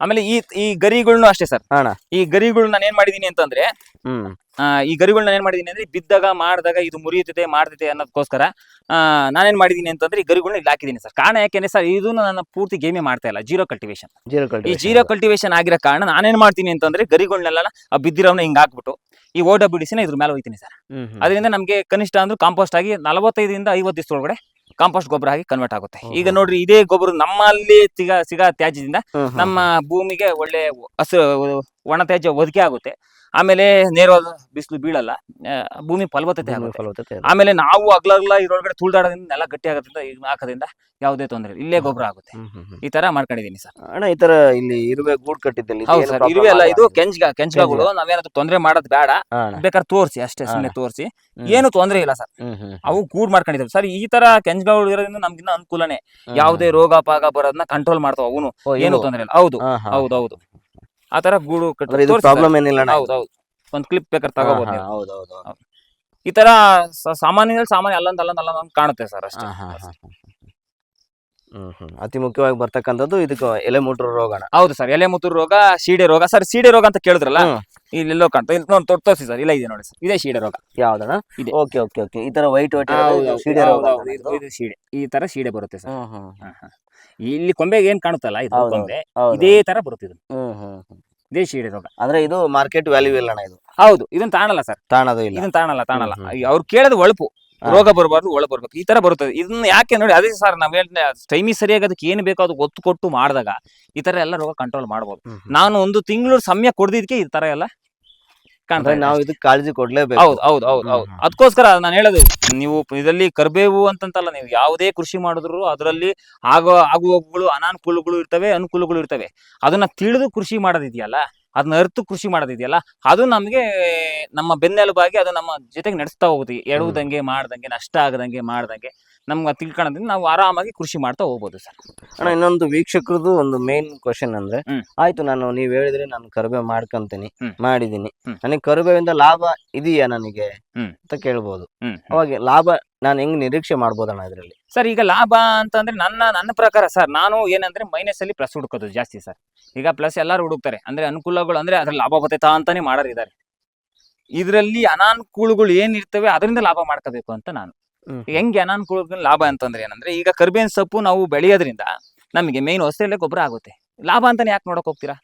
ಆಮೇಲೆ ಈ ಈ ಗರಿಗಳ್ನು ಅಷ್ಟೇ ಸರ್. ಅಣ್ಣ. ಈ ಗರಿಗಳು ನಾನು ಏನ್ ಮಾಡಿದೀನಿ ಅಂತಂದ್ರೆ ಹ್ಮ್. ಆ, ಈ ಗರಿಗಳನ್ನ ಏನ್ ಮಾಡಿದೀನಿ ಅಂದ್ರೆ ಬಿದ್ದಾಗ ಮಾಡಿದಾಗ ಇದು ಮುರಿಯುತ್ತದೆ ಮಾಡ್ತೈತೆ ಅನ್ನೋದಕ್ಕೋಸ್ಕರ ಆ, ನಾನೇನ್ ಮಾಡಿದೀನಿ ಅಂತಂದ್ರೆ ಈ ಗರಿಗಳನ್ನ ಇಲ್ಲಿ ಹಾಕಿದೀನಿ ಸರ್. ಕಾರಣ ಯಾಕೆಂದ್ರೆ ಸರ್ ಇದು ನನ್ನ ಪೂರ್ತಿ ಗೇಮೇ ಮಾಡ್ತಾ ಇಲ್ಲ. ಜೀರೋ ಕಲ್ಟಿವೇಶನ್ ಜೀರೋ ಈ ಜೀರೋ ಕಲ್ಟಿವೇಶನ್ ಆಗಿರೋ ಕಾರಣ ನಾನೇನ್ ಮಾಡ್ತೀನಿ ಅಂತಂದ್ರೆ ಗರಿಗಳನ್ನೆಲ್ಲ ಆ ಬಿದ್ದಿರೋನ ಹಿಂಗ್ ಹಾಕ್ಬಿಟ್ಟು ಈ ಓಟ ಬಿಡಿಸಿನ ಇದ್ರ ಮೇಲೆ ಹೋಯ್ತೀನಿ ಸರ್. ಅದರಿಂದ ನಮಗೆ ಕನಿಷ್ಠ ಅಂದ್ರೆ ಕಾಂಪೋಸ್ಟ್ ಆಗಿ ನಲವತ್ತೈದರಿಂದ ಐವತ್ತು ದಿವಸದೊಳಗಡೆ ಕಾಂಪೋಸ್ಟ್ ಗೊಬ್ಬರ ಆಗಿ ಕನ್ವರ್ಟ್ ಆಗುತ್ತೆ ಈಗ. ನೋಡ್ರಿ ಇದೇ ಗೊಬ್ಬರ ನಮ್ಮಲ್ಲಿ ಸಿಗ ಸಿಗ ತ್ಯಾಜ್ಯದಿಂದ. ನಮ್ಮ ಭೂಮಿಗೆ ಒಳ್ಳೆ ಹಸಿರು ಒಣ ತ್ಯಾಜ್ಯ ಒದಗಿ ಆಗುತ್ತೆ ಆಮೇಲೆ ನೇರವಾದ ಬಿಸಿಲು ಬೀಳಲ್ಲ ಆ, ಭೂಮಿ ಫಲವತ್ತತೆ ಆಗುತ್ತೆ ಫಲವತ್ತತೆ. ಆಮೇಲೆ ನಾವು ಅಗ್ಲಗ್ಲ ಇದ್ರೊಳಗಡೆ ತುಳ್ದಾಡೋದ್ರಿಂದ ನೆಲ ಗಟ್ಟಿ ಆಗೋದ್ರಿಂದ ಹಾಕೋದ್ರಿಂದ ಯಾವುದೇ ತೊಂದರೆ ಇಲ್ಲ ಇಲ್ಲೇ ಗೊಬ್ಬರ ಆಗುತ್ತೆ ಹ್ಮ್ ಹ್ಮ್ ಹ್ಮ್. ಈ ತರ ಮಾಡ್ಕೊಂಡಿದ್ದೀನಿ ಸರ್ ಅಣ್ಣ ಈ ತರ ಇಲ್ಲಿ ಇರುವೆ ಗೂಡ್ ಕಟ್ಟಿದ್ದಲ್ಲಿ ಇದು ಹೌದು ಏನು ಸರ್ problem ಇರುವೆ ಅಲ್ಲ ಇದು ಆಗಲ್ಲ? ಕೆಂಚ್ಗ ಕೆಂಚ್ಗಗಳು ನಾವೇನಾದ್ರು ತೊಂದರೆ ಮಾಡೋದು ಬೇಡ ಹಾ, ಅಣ್ಣ. ಬೇಕಾದ್ರೆ ತೋರಿಸಿ ಅಷ್ಟೇ. ಸುಮ್ಮನೆ ತೋರಿಸಿ ಹ್ಮ್. ಏನು ತೊಂದರೆ ಇಲ್ಲ ಸರ್ ಹ್ಮ್ ಹ್ಮ್ ಅವು ಗೂಡ್ ಮಾಡ್ಕೊಂಡಿದ್ದಾವೆ ಸರ್ ಈ ತರ ಕೆಂಜ್ಗಳು ಇರೋದ್ರಿಂದ ನಮ್ಗಿನ್ನ ಅನುಕೂಲನೇ ಹ್ಮ್. ಯಾವುದೇ ರೋಗ ಪಾಗ ಬರೋದನ್ನ ಕಂಟ್ರೋಲ್ ಮಾಡ್ತಾವ ಅವನು ಓ, ಏನು ಇವು? ತೊಂದರೆ ಇಲ್ಲ ಹೌದು ಹಾ, ಹಾ. ಹೌದು ಹೌದು ಆ ತರ ಗೂಡು ಕಟ್ಟಿ ಅಂದ್ರೆ ಇದು ಪ್ರಾಬ್ಲಮ್ ಏನಿಲ್ಲ ಅಣ್ಣ. ಹೌದು ಹೌದು. ಒಂದ್ ಕ್ಲಿಪ್ ಬೇಕಾದ್ರೆ ಹಾ, ತಗೋಬಹುದು ನೀವು. ಹೌದು. ಈ ತರ ಸ- ಸಾಮಾನ್ಯದಲ್ಲಿ ಸಾಮಾನ್ಯ ಅಲ್ಲಂದ ಅಲ್ಲಂದ್ ಅಲ್ಲ ಅಂತ ಕಾಣುತ್ತೆ ಸರ್ ಅಷ್ಟೇ. ಹ್ಮ್ ಹ್ಮ್. ಅತಿ ಮುಖ್ಯವಾಗಿ ಬರ್ತಕ್ಕಂಥದ್ದು ಇದಕ್ಕೆ ಎಲೆ ಮುಟ್ರೋ ರೋಗ ಹೌದು ಸರ್. ಎಲೆ ಮುತ್ತೂರು ರೋಗ ಸೀಡೆ ರೋಗ ಸರ್ ಸೀಡೆ ರೋಗ ಅಂತ ಕೇಳಿದ್ರಲ್ಲ? ಹ್ಮ್. ಇಲ್ಲೆಲ್ಲೋ ಕಾಣ್ತಾ ಇಲ್ಲಿ ನೋಡಿ ತೋರಿಸಿ ಸರ್ ಇಲ್ಲ ಇದೆ ನೋಡಿ ಸರ್ ಇದೇ ಶೀಡೆ ರೋಗ. ಯಾವ್ದಣ್ಣ? ಇದೆ. ಓಕೆ ಓಕೆ ಓಕೆ ಈ ತರ ವೈಟ್ ವೈಟ್ ಶೀಡೆ ರೋಗ ಇದು? ಸೀಡೆ ಈ ತರ ಶೀಡೆ ಬರುತ್ತೆ ಸರ್. ಇಲ್ಲಿ ಕೊಂಬೆಗೆ ಏನ್ ಕಾಣುತ್ತಲ್ಲ ಇದು ಕೊಂಬೆ. ಇದೇ ತರ ಬರುತ್ತೆ ಇದು. ಶೀಡೆ ರೋಗ. ಅಂದ್ರೆ ಇದು ಮಾರ್ಕೆಟ್ ವ್ಯಾಲ್ಯೂ ಇಲ್ಲ ಇದು. ಹೌದು ಇದನ್ನ ತಾಣಲ್ಲ ಸರ್ ತಾಣದು ಇಲ್ಲ. ಇದನ್ನ ತಾಣಲ್ಲ ತಾಣಲ್ಲ. ಅವ್ರು ಕೇಳೋದು ಒಳಪು. ರೋಗ ಬರಬಾರ್ದು ಒಳ ಬರ್ಬೇಕು. ಈ ತರ ಬರುತ್ತದೆ ಇದನ್ನ ಯಾಕೆ ನೋಡಿ ಅದೇ ಸರ್ ನಾವ್ ಹೇಳ್ದೆ ಟೈಮಿ ಸರಿಯಾಗಿ ಅದಕ್ಕೆ ಏನು ಬೇಕೋ ಅದು ಒತ್ತು ಕೊಟ್ಟು ಮಾಡಿದಾಗ ಈ ತರ ಎಲ್ಲ ರೋಗ ಕಂಟ್ರೋಲ್ ಮಾಡ್ಬೋದು. ನಾನು ಒಂದು ತಿಂಗಳು ಸಮಯ ಕೊಡ್ದಿದ್ಕೆ ಈ ತರ ಎಲ್ಲ ಕಾಣ್ತಾ ಇದೆ ನಾವು ಇದಕ್ಕೆ ಕಾಳಜಿ ಕೊಡ್ಲೇಬೇಕು. ಹೌದು ಹೌದು ಹೌದು ಹೌದು. ಅದಕ್ಕೋಸ್ಕರ ನಾನು ಹೇಳೋದು ನೀವು ಇದರಲ್ಲಿ ಕರ್ಬೇವು ಅಂತಂತಲ್ಲ ನೀವು ಯಾವುದೇ ಕೃಷಿ ಮಾಡಿದ್ರು ಅದರಲ್ಲಿ ಆಗೋ ಆಗುವಗಳು ಅನಾನುಕೂಲಗಳು ಇರ್ತವೆ ಅನುಕೂಲಗಳು ಇರ್ತವೆ. ಅದನ್ನ ತಿಳಿದು ಕೃಷಿ ಮಾಡೋದಿದೆಯಲ್ಲ ಅದನ್ನ ಅರ್ತು ಕೃಷಿ ಮಾಡೋದಿದೆಯಲ್ಲ ಅದು ನಮಗೆ ನಮ್ಮ ಬೆನ್ನೆಲುಬಾಗಿ ಅದು ನಮ್ಮ ಜೊತೆಗೆ ನಡೆಸ್ತಾ ಹೋಗುತ್ತೆ. ಎಡುವುದಂಗೆ ಮಾಡ್ದಂಗೆ ನಷ್ಟ ಆಗದಂಗೆ ಮಾಡ್ದಂಗೆ. ನಮ್ಗೆ ತಿಳ್ಕೊಳ್ಳೋದ್ರಿಂದ ನಾವು ಆರಾಮಾಗಿ ಕೃಷಿ ಮಾಡ್ತಾ ಹೋಗ್ಬೋದು ಸರ್. ಅಣ್ಣ ಇನ್ನೊಂದು ವೀಕ್ಷಕರದು ಒಂದು ಮೇನ್ ಕ್ವಶನ್ ಅಂದ್ರೆ ಹ್ಮ್. ಆಯ್ತು ನಾನು ನೀವ್ ಹೇಳಿದ್ರೆ ನಾನು ಕರಿಬೇವು ಮಾಡ್ಕೊಂತೀನಿ ಹ್ಮ್. ಮಾಡಿದೀನಿ. ಹ್ಮ್. ನನಗೆ ಕರಿಬೇವಿಂದ ಲಾಭ ಇದೆಯಾ ನನಗೆ? ಹ್ಮ್. ಅಂತ ಕೇಳ್ಬೋದು. ಹ್ಮ್ ಅವಾಗ ಲಾಭ ನಾನು ಹೆಂಗ್ ನಿರೀಕ್ಷೆ ಮಾಡ್ಬೋದಣ್ಣ ಇದರಲ್ಲಿ? ಸರ್ ಈಗ ಲಾಭ ಅಂತಂದ್ರೆ ನನ್ನ ನನ್ನ ಪ್ರಕಾರ ಸರ್ ನಾನು ಏನಂದ್ರೆ ಮೈನಸ್ ಅಲ್ಲಿ ಪ್ಲಸ್ ಹುಡುಕೋದು ಜಾಸ್ತಿ ಸರ್. ಈಗ ಪ್ಲಸ್ ಎಲ್ಲರೂ ಹುಡುಕ್ತಾರೆ. ಅಂದ್ರೆ ಅನುಕೂಲಗಳು ಅಂದ್ರೆ ಅದ್ರ ಲಾಭ ಬರ್ತೈತಾ ಅಂತಾನೆ ಮಾಡೋರಿದ್ದಾರೆ. ಇದರಲ್ಲಿ ಅನಾನುಕೂಲಗಳು ಏನಿರ್ತವೆ ಅದರಿಂದ ಲಾಭ ಮಾಡ್ಕೋಬೇಕು ಅಂತ ನಾನು. ಹೆಂಗೆ ಅನಾನುಕೂಲ ಲಾಭ ಅಂತಂದ್ರೆ ಏನಂದ್ರೆ ಈಗ ಕರ್ಬೇವಿನ ಸೊಪ್ಪು ನಾವು ಬೆಳೆಯೋದ್ರಿಂದ ನಮಗೆ ಮೇನ್ ಹೊಸದಲ್ಲೇ ಗೊಬ್ಬರ ಆಗುತ್ತೆ. ಲಾಭ ಅಂತಾನೆ ಯಾಕೆ ನೋಡಕ್ ಹೋಗ್ತೀರಾ?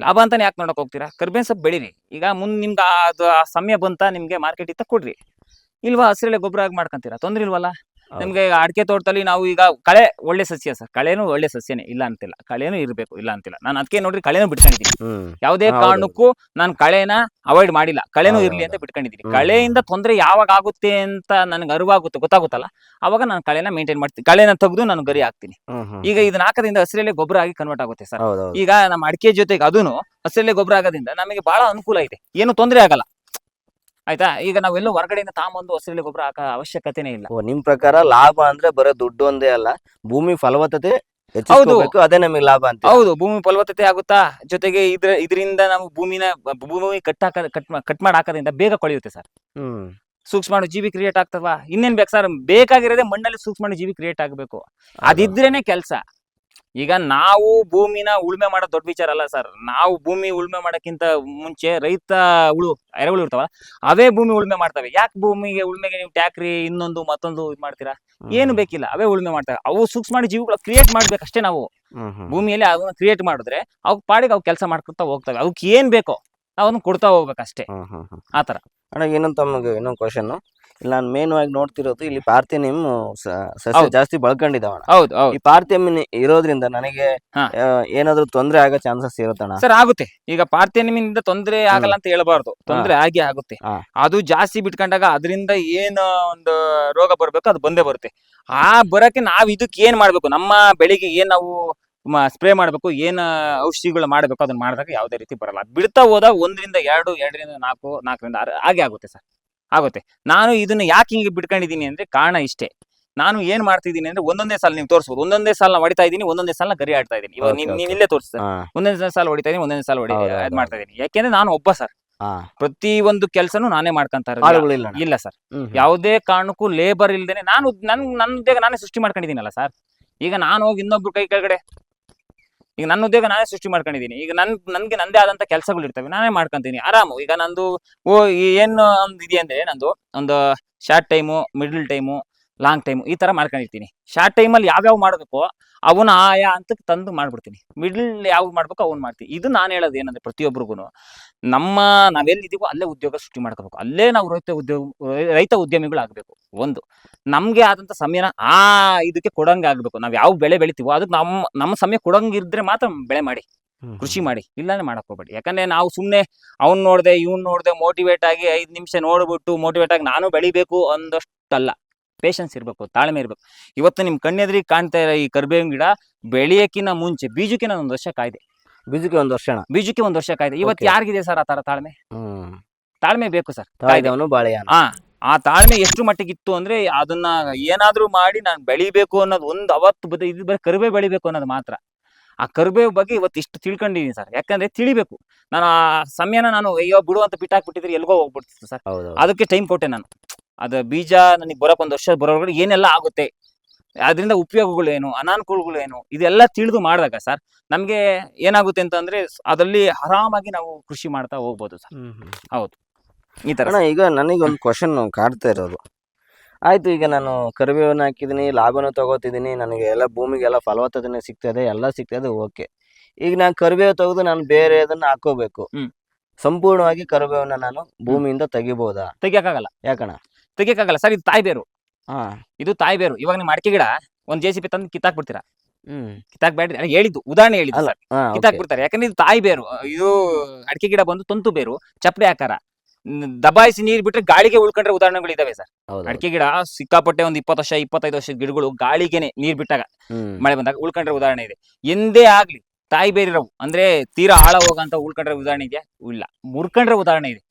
ಲಾಭ ಅಂತಾನೆ ಯಾಕೆ ನೋಡಕ್ ಹೋಗ್ತೀರಾ? ಕರ್ಬೇವಿನ ಸೊಪ್ಪು ಬೆಳೀರಿ. ಈಗ ಮುಂದ್ ನಿಮ್ಗೆ ಆ- ಅದು ಆ ಸಮಯ ಬಂತ ನಿಮ್ಗೆ ಮಾರ್ಕೆಟ್ ಇತ್ತ ಕೊಡ್ರಿ. ಇಲ್ವಾ ಹಸಿರೆಲೆ ಗೊಬ್ಬರ ಆಗಿ ಮಾಡ್ಕೊಂತೀರಾ? ತೊಂದ್ರೆ ಇಲ್ವಲ್ಲ. ನಿಮ್ಗೆ ಈಗ ಅಡಿಕೆ ತೋಟದಲ್ಲಿ ನಾವು ಈಗ ಕಳೆ ಒಳ್ಳೆ ಸಸ್ಯ ಸರ್. ಕಳೆನೂ ಒಳ್ಳೆ ಸಸ್ಯನೇ ಇಲ್ಲ ಅಂತಿಲ್ಲ. ಕಳೆನೂ ಇರಬೇಕು ಇಲ್ಲ ಅಂತಿಲ್ಲ. ನಾನು ಅದಕ್ಕೆ ನೋಡ್ರಿ ಕಳೆನೂ ಬಿಟ್ಕೊಂಡಿದ್ದೀನಿ. ಯಾವುದೇ ಕಾರಣಕ್ಕೂ ನಾನು ಕಳೆನ ಅವಾಯ್ಡ್ ಮಾಡಿಲ್ಲ. ಕಳೆನೂ ಇರ್ಲಿ ಅಂತ. ಬಿಟ್ಕೊಂಡಿದ್ದೀನಿ. ಕಳೆಯಿಂದ ತೊಂದರೆ ಯಾವಾಗ ಆಗುತ್ತೆ ಅಂತ ನನಗೆ ಅರಿವಾಗುತ್ತೆ ಗೊತ್ತಾಗುತ್ತಲ್ಲ? ಅವಾಗ ನಾನು ಕಳೆನ ಮೇಂಟೈನ್ ಮಾಡ್ತೀನಿ. ಕಳೆನ ತೆಗೆದು ನಾನು ಗರಿ ಹಾಕ್ತೀನಿ. ಈಗ ಇದು ಹಾಕೋದ್ರಿಂದ ಹಸಿರಲ್ಲೇ ಗೊಬ್ಬರ ಆಗಿ ಕನ್ವರ್ಟ್ ಆಗುತ್ತೆ ಸರ್. ಈಗ ನಮ್ಮ ಅಡಿಕೆ ಜೊತೆಗೆ ಅದೂ ಹಸಿರೆಲೆ ಗೊಬ್ಬರ ಆಗೋದ್ರಿಂದ ನಮಗೆ ಬಹಳ ಅನುಕೂಲ ಇದೆ. ಏನು ತೊಂದರೆ ಆಗಲ್ಲ. ಆಯ್ತಾ? ಈಗ ನಾವೆಲ್ಲೋ ಹೊರಗಡೆಯಿಂದ ತಾಂಬಂದು ಹಸಿರಲ್ಲಿ ಗೊಬ್ಬರ ಹಾಕ ಅವಶ್ಯಕತೆನೇ ಇಲ್ಲ. ಓ ನಿಮ್ ಪ್ರಕಾರ ಲಾಭ ಅಂದ್ರೆ ಬರೋ ದುಡ್ಡು ಒಂದೇ ಅಲ್ಲ ಭೂಮಿ ಫಲವತ್ತತೆ ಹೌದು. ಅದೇ ನಮಗೆ ಲಾಭ ಅಂತ ಹೌದು ಭೂಮಿ ಫಲವತ್ತತೆ ಆಗುತ್ತಾ? ಜೊತೆಗೆ ಇದ್ರ ಇದರಿಂದ ನಾವು ಭೂಮಿನ ಭೂಮಿ ಕಟ್ ಹಾಕ ಕಟ್ ಮಾ- ಕಟ್ ಮಾಡಿ ಹಾಕೋದ್ರಿಂದ ಬೇಗ ಕೊಳೆಯುತ್ತೆ ಸರ್. ಹ್ಮ್. ಸೂಕ್ಷ್ಮಾಣು ಜೀವಿ ಕ್ರಿಯೇಟ್ ಆಗ್ತವಾ ಇನ್ನೇನ್ ಬೇಕು ಸರ್? ಬೇಕಾಗಿರೋದೇ ಮಣ್ಣಲ್ಲಿ ಸೂಕ್ಷ್ಮಾಣು ಜೀವಿ ಕ್ರಿಯೇಟ್ ಆಗಬೇಕು. ಅದಿದ್ರೇನೆ ಕೆಲಸ. ಈಗ ನಾವು ಭೂಮಿನ ಉಳುಮೆ ಮಾಡೋ ದೊಡ್ಡ ವಿಚಾರ ಅಲ್ಲ ಸರ್. ನಾವು ಭೂಮಿ ಉಳುಮೆ ಮಾಡೋಕ್ಕಿಂತ ಮುಂಚೆ ರೈತ ಉಳು ಎರೆಹುಳು ಇರ್ತಾವ ಅವೇ ಭೂಮಿ ಉಳುಮೆ ಮಾಡ್ತವೆ. ಯಾಕೆ ಭೂಮಿಗೆ ಉಳುಮೆಗೆ ನೀವು ಟ್ಯಾಕ್ರಿ ಇನ್ನೊಂದು ಮತ್ತೊಂದು ಇದು ಮಾಡ್ತೀರಾ? ಏನು ಬೇಕಿಲ್ಲ ಅವೇ ಉಳುಮೆ ಮಾಡ್ತವೆ. ಅವು ಸೂಕ್ಷ್ಮಾಣು ಜೀವಿಗಳು ಕ್ರಿಯೇಟ್ ಮಾಡ್ಬೇಕಷ್ಟೇ ನಾವು. ಭೂಮಿಯಲ್ಲಿ ಅದನ್ನ ಕ್ರಿಯೇಟ್ ಮಾಡಿದ್ರೆ ಅವ್ ಪಾಡಿಗೆ ಅವು ಕೆಲಸ ಮಾಡ್ಕೊತಾ ಹೋಗ್ತವೆ. ಅವಕ್ಕೆ ಏನ್ ಬೇಕೋ ನಾವು ಅದನ್ನ ಕೊಡ್ತಾ ಹೋಗ್ಬೇಕಷ್ಟೇ. ಆತರ ಅಣ್ಣ ಏನಂತ ಇನ್ನೊಂದು ಕ್ವಶನ್ ಇಲ್ಲಿ ನಾನು ಮೇನ್ ಆಗಿ ನೋಡ್ತಿರೋದು ಇಲ್ಲಿ ಪಾರ್ಥಿನಿಮ್ ಸಸ್ಯ ಹೌದು. ಜಾಸ್ತಿ ಬೆಳ್ಕೊಂಡಿದ್ದಾವಣ ಹೌದು ಹೌದು. ಈ ಪಾರ್ಥಿಯಂ ಇರೋದ್ರಿಂದ ನನಗೆ ಹಾ. ಆ, ಏನಾದ್ರೂ ತೊಂದರೆ ಆಗೋ ಚಾನ್ಸಸ್ ಇರುತ್ತಣ್ಣ. ಸರ್ ಆಗುತ್ತೆ. ಈಗ ಪಾರ್ಥೇನಿಮಿಂದ ತೊಂದರೆ ಆಗಲ್ಲ ಅಂತ ಹೇಳಬಾರ್ದು. ತೊಂದರೆ ಆಗಿ ಆಗುತ್ತೆ. ಹಾ. ಅದು ಜಾಸ್ತಿ ಬಿಟ್ಕೊಂಡಾಗ ಅದರಿಂದ ಏನು ಒಂದು ರೋಗ ಬರ್ಬೇಕು ಅದು ಬಂದೇ ಬರುತ್ತೆ. ಆ ಬರಕ್ಕೆ ನಾವ್ ಇದಕ್ಕೆ ಏನ್ ಮಾಡ್ಬೇಕು? ನಮ್ಮ ಬೆಳಿಗ್ಗೆ ಏನ್ ನಾವು ಸ್ಪ್ರೇ ಮಾಡ್ಬೇಕು? ಏನ್ ಔಷಧಿಗಳು ಮಾಡ್ಬೇಕು? ಅದನ್ನ ಮಾಡಿದಾಗ ಯಾವುದೇ ರೀತಿ ಬರಲ್ಲ. ಬಿಡ್ತಾ ಹೋದಾಗ ಒಂದರಿಂದ ಎರಡು ಎರಡರಿಂದ ನಾಲ್ಕು ನಾಲ್ಕರಿಂದ ಆರು ಹಾಗೆ ಆಗುತ್ತೆ ಸರ್. ಆಗುತ್ತೆ. ನಾನು ಇದನ್ನ ಯಾಕೆ ಹಿಂಗೆ ಬಿಟ್ಕೊಂಡಿದ್ದೀನಿ ಅಂದ್ರೆ ಕಾರಣ ಇಷ್ಟೇ. ನಾನು ಏನ್ ಮಾಡ್ತಿದ್ದೀನಿ ಅಂದ್ರೆ ಒಂದೊಂದೇ ಸಾಲ ನೀವು ತೋರಿಸ್ಬೋದು. ಒಂದೊಂದೇ ಸಾಲ ಹೊಡಿತಾ ಇದ್ದೀನಿ ಒಂದೊಂದೇ ಸಾಲ ಗರಿ ಆಡ್ತಾ ಇದೀನಿ ಇವಾಗ Okay, ನೀವು ಇಲ್ಲೇ ತೋರಿಸ್ತಾರೆ ಹಾ. ಒಂದೊಂದೇ ಸಾಲ ಹೊಡಿತಾ ಇದೀನಿ ಒಂದೊಂದೇ ಸಾಲ ಹೊಡಿ ಅದ್ ಮಾಡ್ತಾ ಇದ್ದೀನಿ. ಯಾಕೆಂದ್ರೆ ನಾನು ಒಬ್ಬ ಸರ್. ಪ್ರತಿ ಒಂದು ಕೆಲಸನು ನಾನೇ ಮಾಡ್ಕೊಂತ ಇರೋದು. ಇಲ್ಲ ಸರ್. ಯಾವುದೇ ಕಾರಣಕ್ಕೂ ಲೇಬರ್ ಇಲ್ದೇನೆ ನಾನು ನನ್ ನನ್ನ ಉದ್ಯೋಗ ನಾನೇ ಸೃಷ್ಟಿ ಮಾಡ್ಕೊಂಡಿದ್ದೀನಲ್ಲ ಸರ್. ಈಗ ನಾನು ಹೋಗಿ ಇನ್ನೊಬ್ರು ಕೈ ಕೆಳಗಡೆ ಈಗ ನನ್ನ ಉದ್ಯೋಗ ನಾನೇ ಸೃಷ್ಟಿ ಮಾಡ್ಕೊಂಡಿದ್ದೀನಿ ಈಗ ನನ್, ನನ್ಗೆ ನಂದೇ ಆದಂತ ಕೆಲಸಗಳು ಇರ್ತವೆ ನಾನೇ ಮಾಡ್ಕೊಂತೀನಿ. ಆರಾಮು. ಈಗ ನಂದು ಓ ಏನು ಒಂದು ಇದೆಯಂದ್ರೆ ನಂದು ಒಂದು short time middle time long time ಈ ತರ ಮಾಡ್ಕೊಂಡಿರ್ತೀನಿ. ಶಾರ್ಟ್ ಟೈಮಲ್ಲಿ ಯಾವ್ಯಾವ ಮಾಡಬೇಕು ಅವನ ಆಯಾ ಅಂತ ತಂದು ಮಾಡ್ಬಿಡ್ತೀನಿ. ಮಿಡ್ಲ್ ಯಾವ್ದು ಮಾಡ್ಬೇಕು ಅವ್ನು ಮಾಡ್ತೀನಿ. ಇದು ನಾನು ಹೇಳೋದು ಏನಂದ್ರೆ ಪ್ರತಿಯೊಬ್ಬರಿಗೂ ನಮ್ಮ ನಾವೆಲ್ಲಿದ್ದೀವೋ ಅಲ್ಲೇ ಉದ್ಯೋಗ ಸೃಷ್ಟಿ ಮಾಡ್ಕೋಬೇಕು. ಅಲ್ಲೇ ನಾವು ರೈತ ಉದ್ಯೋಗ ರೈತ ಉದ್ಯಮಿಗಳು ಆಗ್ಬೇಕು ಒಂದು ನಮಗೆ ಆದಂತ ಸಮಯನ ಆ ಇದಕ್ಕೆ ಕೊಡಂಗೆ ಆಗಬೇಕು. ನಾವು ಯಾವ ಬೆಳೆ ಬೆಳಿತೀವೋ ಅದಕ್ಕೆ ನಮ್ಮ ನಮ್ಮ ಸಮಯ ಕೊಡಂಗಿದ್ರೆ ಮಾತ್ರ ಬೆಳೆ ಮಾಡಿ ಕೃಷಿ ಮಾಡಿ ಇಲ್ಲಾಂದ್ರೆ ಮಾಡಕ್ ಹೋಗ್ಬೇಡಿ. ಯಾಕಂದ್ರೆ ನಾವು ಸುಮ್ಮನೆ ಅವ್ನು ನೋಡಿದೆ ಇವ್ನ್ ನೋಡಿದೆ ಮೋಟಿವೇಟ್ ಆಗಿ ಐದು ನಿಮಿಷ ನೋಡ್ಬಿಟ್ಟು ಮೋಟಿವೇಟ್ ಆಗಿ ನಾನು ಬೆಳಿಬೇಕು ಅಂದಷ್ಟಲ್ಲ. ಪೇಷನ್ಸ್ ಇರ್ಬೇಕು ತಾಳ್ಮೆ ಇರ್ಬೇಕು. ಇವತ್ತು ನಿಮ್ಮ ಕಣ್ಣೆದ್ರಿ ಕಾಣ್ತಾ ಇರೋ ಈ ಕರ್ಬೇವಿನ ಗಿಡ ಬೆಳೆಯಕ್ಕಿನ ಮುಂಚೆ ಬೀಜಕ್ಕಿನ ಒಂದ್ ವರ್ಷ ಕಾಯ್ದೆ. ಬೀಜಕ್ಕೆ ಒಂದ್ ವರ್ಷ ಬೀಜಕ್ಕೆ ಒಂದ್ ವರ್ಷ ಕಾಯ್ದೆ. ಇವತ್ತು. ಯಾರಿಗಿದೆ ಸರ್ ಆ ತರ ತಾಳ್ಮೆ? ತಾಳ್ಮೆ ಬೇಕು ಸರ್ ಕಾಯ್ದೆ. ತಾಯ್ದವನು ಬಾಳೆಯಾನ. ಆ ಆ ತಾಳ್ಮೆ ಎಷ್ಟು ಮಟ್ಟಿಗಿತ್ತು ಅಂದ್ರೆ ಅದನ್ನ ಏನಾದ್ರೂ ಮಾಡಿ ನಾನು ಬೆಳಿಬೇಕು ಅನ್ನೋದು ಒಂದು ಅವತ್ತು ಬದ ಇದು ಬರೀ ಕರ್ಬೆ ಬೆಳಿಬೇಕು ಅನ್ನೋದು ಮಾತ್ರ. ಆ ಕರಿಬೇವು ಬಗ್ಗೆ ಇವತ್ತು ಇಷ್ಟು ತಿಳ್ಕೊಂಡಿದೀನಿ ಸರ್. ಯಾಕಂದ್ರೆ ತಿಳಿಬೇಕು. ನಾನು ಆ ಸಮಯನ ನಾನು ಅಯ್ಯೋ ಬಿಡು ಅಂತ ಬಿಟ್ಟಾಕ್ಬಿಟ್ಟಿದ್ರೆ ಎಲ್ಗೋ ಹೋಗ್ಬಿಡ್ತಿತ್ತು ಸರ್. ಅದಕ್ಕೆ ಟೈಮ್ ಕೊಟ್ಟೆ ನಾನು. ಅದು ಬೀಜ ನನಗೆ ಬರೋಕೆ ಒಂದು ವರ್ಷ ಬರೋರ್ಗಡೆ ಏನೆಲ್ಲ ಆಗುತ್ತೆ. ಅದರಿಂದ ಉಪಯೋಗಗಳೇನು ಅನಾನುಕೂಲಗಳೇನು ಇದೆಲ್ಲ ತಿಳಿದು ಮಾಡಿದಾಗ ಸರ್ ನಮಗೆ ಏನಾಗುತ್ತೆ ಅಂತಂದ್ರೆ ಅದರಲ್ಲಿ ಆರಾಮಾಗಿ ನಾವು ಕೃಷಿ ಮಾಡ್ತಾ ಹೋಗ್ಬೋದು ಸರ್ ಹ್ಮ್ ಹ್ಮ್. ಈ ತರ ಅಣ್ಣ ಈಗ ನನಗೆ ಒಂದು ಕ್ವಶನ್ ಕಾಡ್ತಾ ಇರೋದು. ಆಯ್ತು ಈಗ ನಾನು ಕರಿಬೇವನ್ನ ಹಾಕಿದ್ದೀನಿ ಲಾಭನೂ ತಗೋತಿದ್ದೀನಿ ನನಗೆ ಎಲ್ಲ ಭೂಮಿಗೆಲ್ಲ ಫಲವತ್ತತೆ ಸಿಗ್ತದೆ ಎಲ್ಲ ಸಿಗ್ತದೆ ಓಕೆ. ಈಗ ನಾನು ಕರಿಬೇವು ತೆಗೆದು ನಾನು ಬೇರೆ ಅದನ್ನ ಹಾಕೋಬೇಕು. ಸಂಪೂರ್ಣವಾಗಿ ಕರಿಬೇವನ್ನ ನಾನು ಭೂಮಿಯಿಂದ ತೆಗಿಬೋದಾ? ತೆಗಿಯೋಕ್ಕಾಗಲ್ಲ. ಯಾಕಣ ತೆಗಿಯಕ್ಕಾಗಲ್ಲ. ಸರ್ ಇದು ತಾಯಿ ಬೇರು. ಇದು ತಾಯಿ ಬೇರು. ಇವಾಗ ನಿಮ್ಮ ಅಡಿಕೆ ಗಿಡ ಒಂದ್ ಜೆ ಸಿ ಪಿ ತಂದು ಕಿತ್ತಾಕ್ ಬಿಡ್ತೀರಾ ಕಿತ್ತಾಕ್ಬೇಡ್ರಿ. ಬೇಡ ಹೇಳಿದ್ದು ಉದಾಹರಣೆ ಹೇಳಿದ್ದು ಸರ್. ಕಿತ್ತಾಕ್ ಬಿಡ್ತಾರೆ ಯಾಕಂದ್ರೆ ಇದು ತಾಯಿ ಬೇರು. ಇದು ಅಡಿಕೆ ಗಿಡ ಬಂದು ತಂತು ಬೇರು ಚಪ್ಪಡಿ ಆಕಾರ. ದಬಾಯಿಸಿ ನೀರ್ ಬಿಟ್ರೆ ಗಾಳಿಗೆ ಉಳ್ಕೊಂಡ್ರೆ ಉದಾಹರಣೆಗಳು ಇದಾವೆ ಸರ್. ಅಡಿಕೆ ಗಿಡ ಸಿಕ್ಕಾಪಟ್ಟೆ ಒಂದ್ ಇಪ್ಪತ್ತು ವರ್ಷ ಇಪ್ಪತ್ತೈದು ವರ್ಷದ ಗಿಡಗಳು ಗಾಳಿಗೆನೆ ನೀರ್ ಬಿಟ್ಟಾಗ ಮಳೆ ಬಂದಾಗ ಉಳ್ಕೊಂಡ್ರೆ ಉದಾಹರಣೆ ಇದೆ. ಎಂದೇ ಆಗ್ಲಿ ತಾಯಿ ಬೇರಿರವು. ಅಂದ್ರೆ ತೀರಾ ಆಳ ಹೋಗಂತ ಉಳ್ಕೊಂಡ್ರೆ ಉದಾಹರಣೆ ಇದೆಯಾ? ಇಲ್ಲ. ಮುರ್ಕೊಂಡ್ರೆ ಉದಾಹರಣೆ ಇದೆ.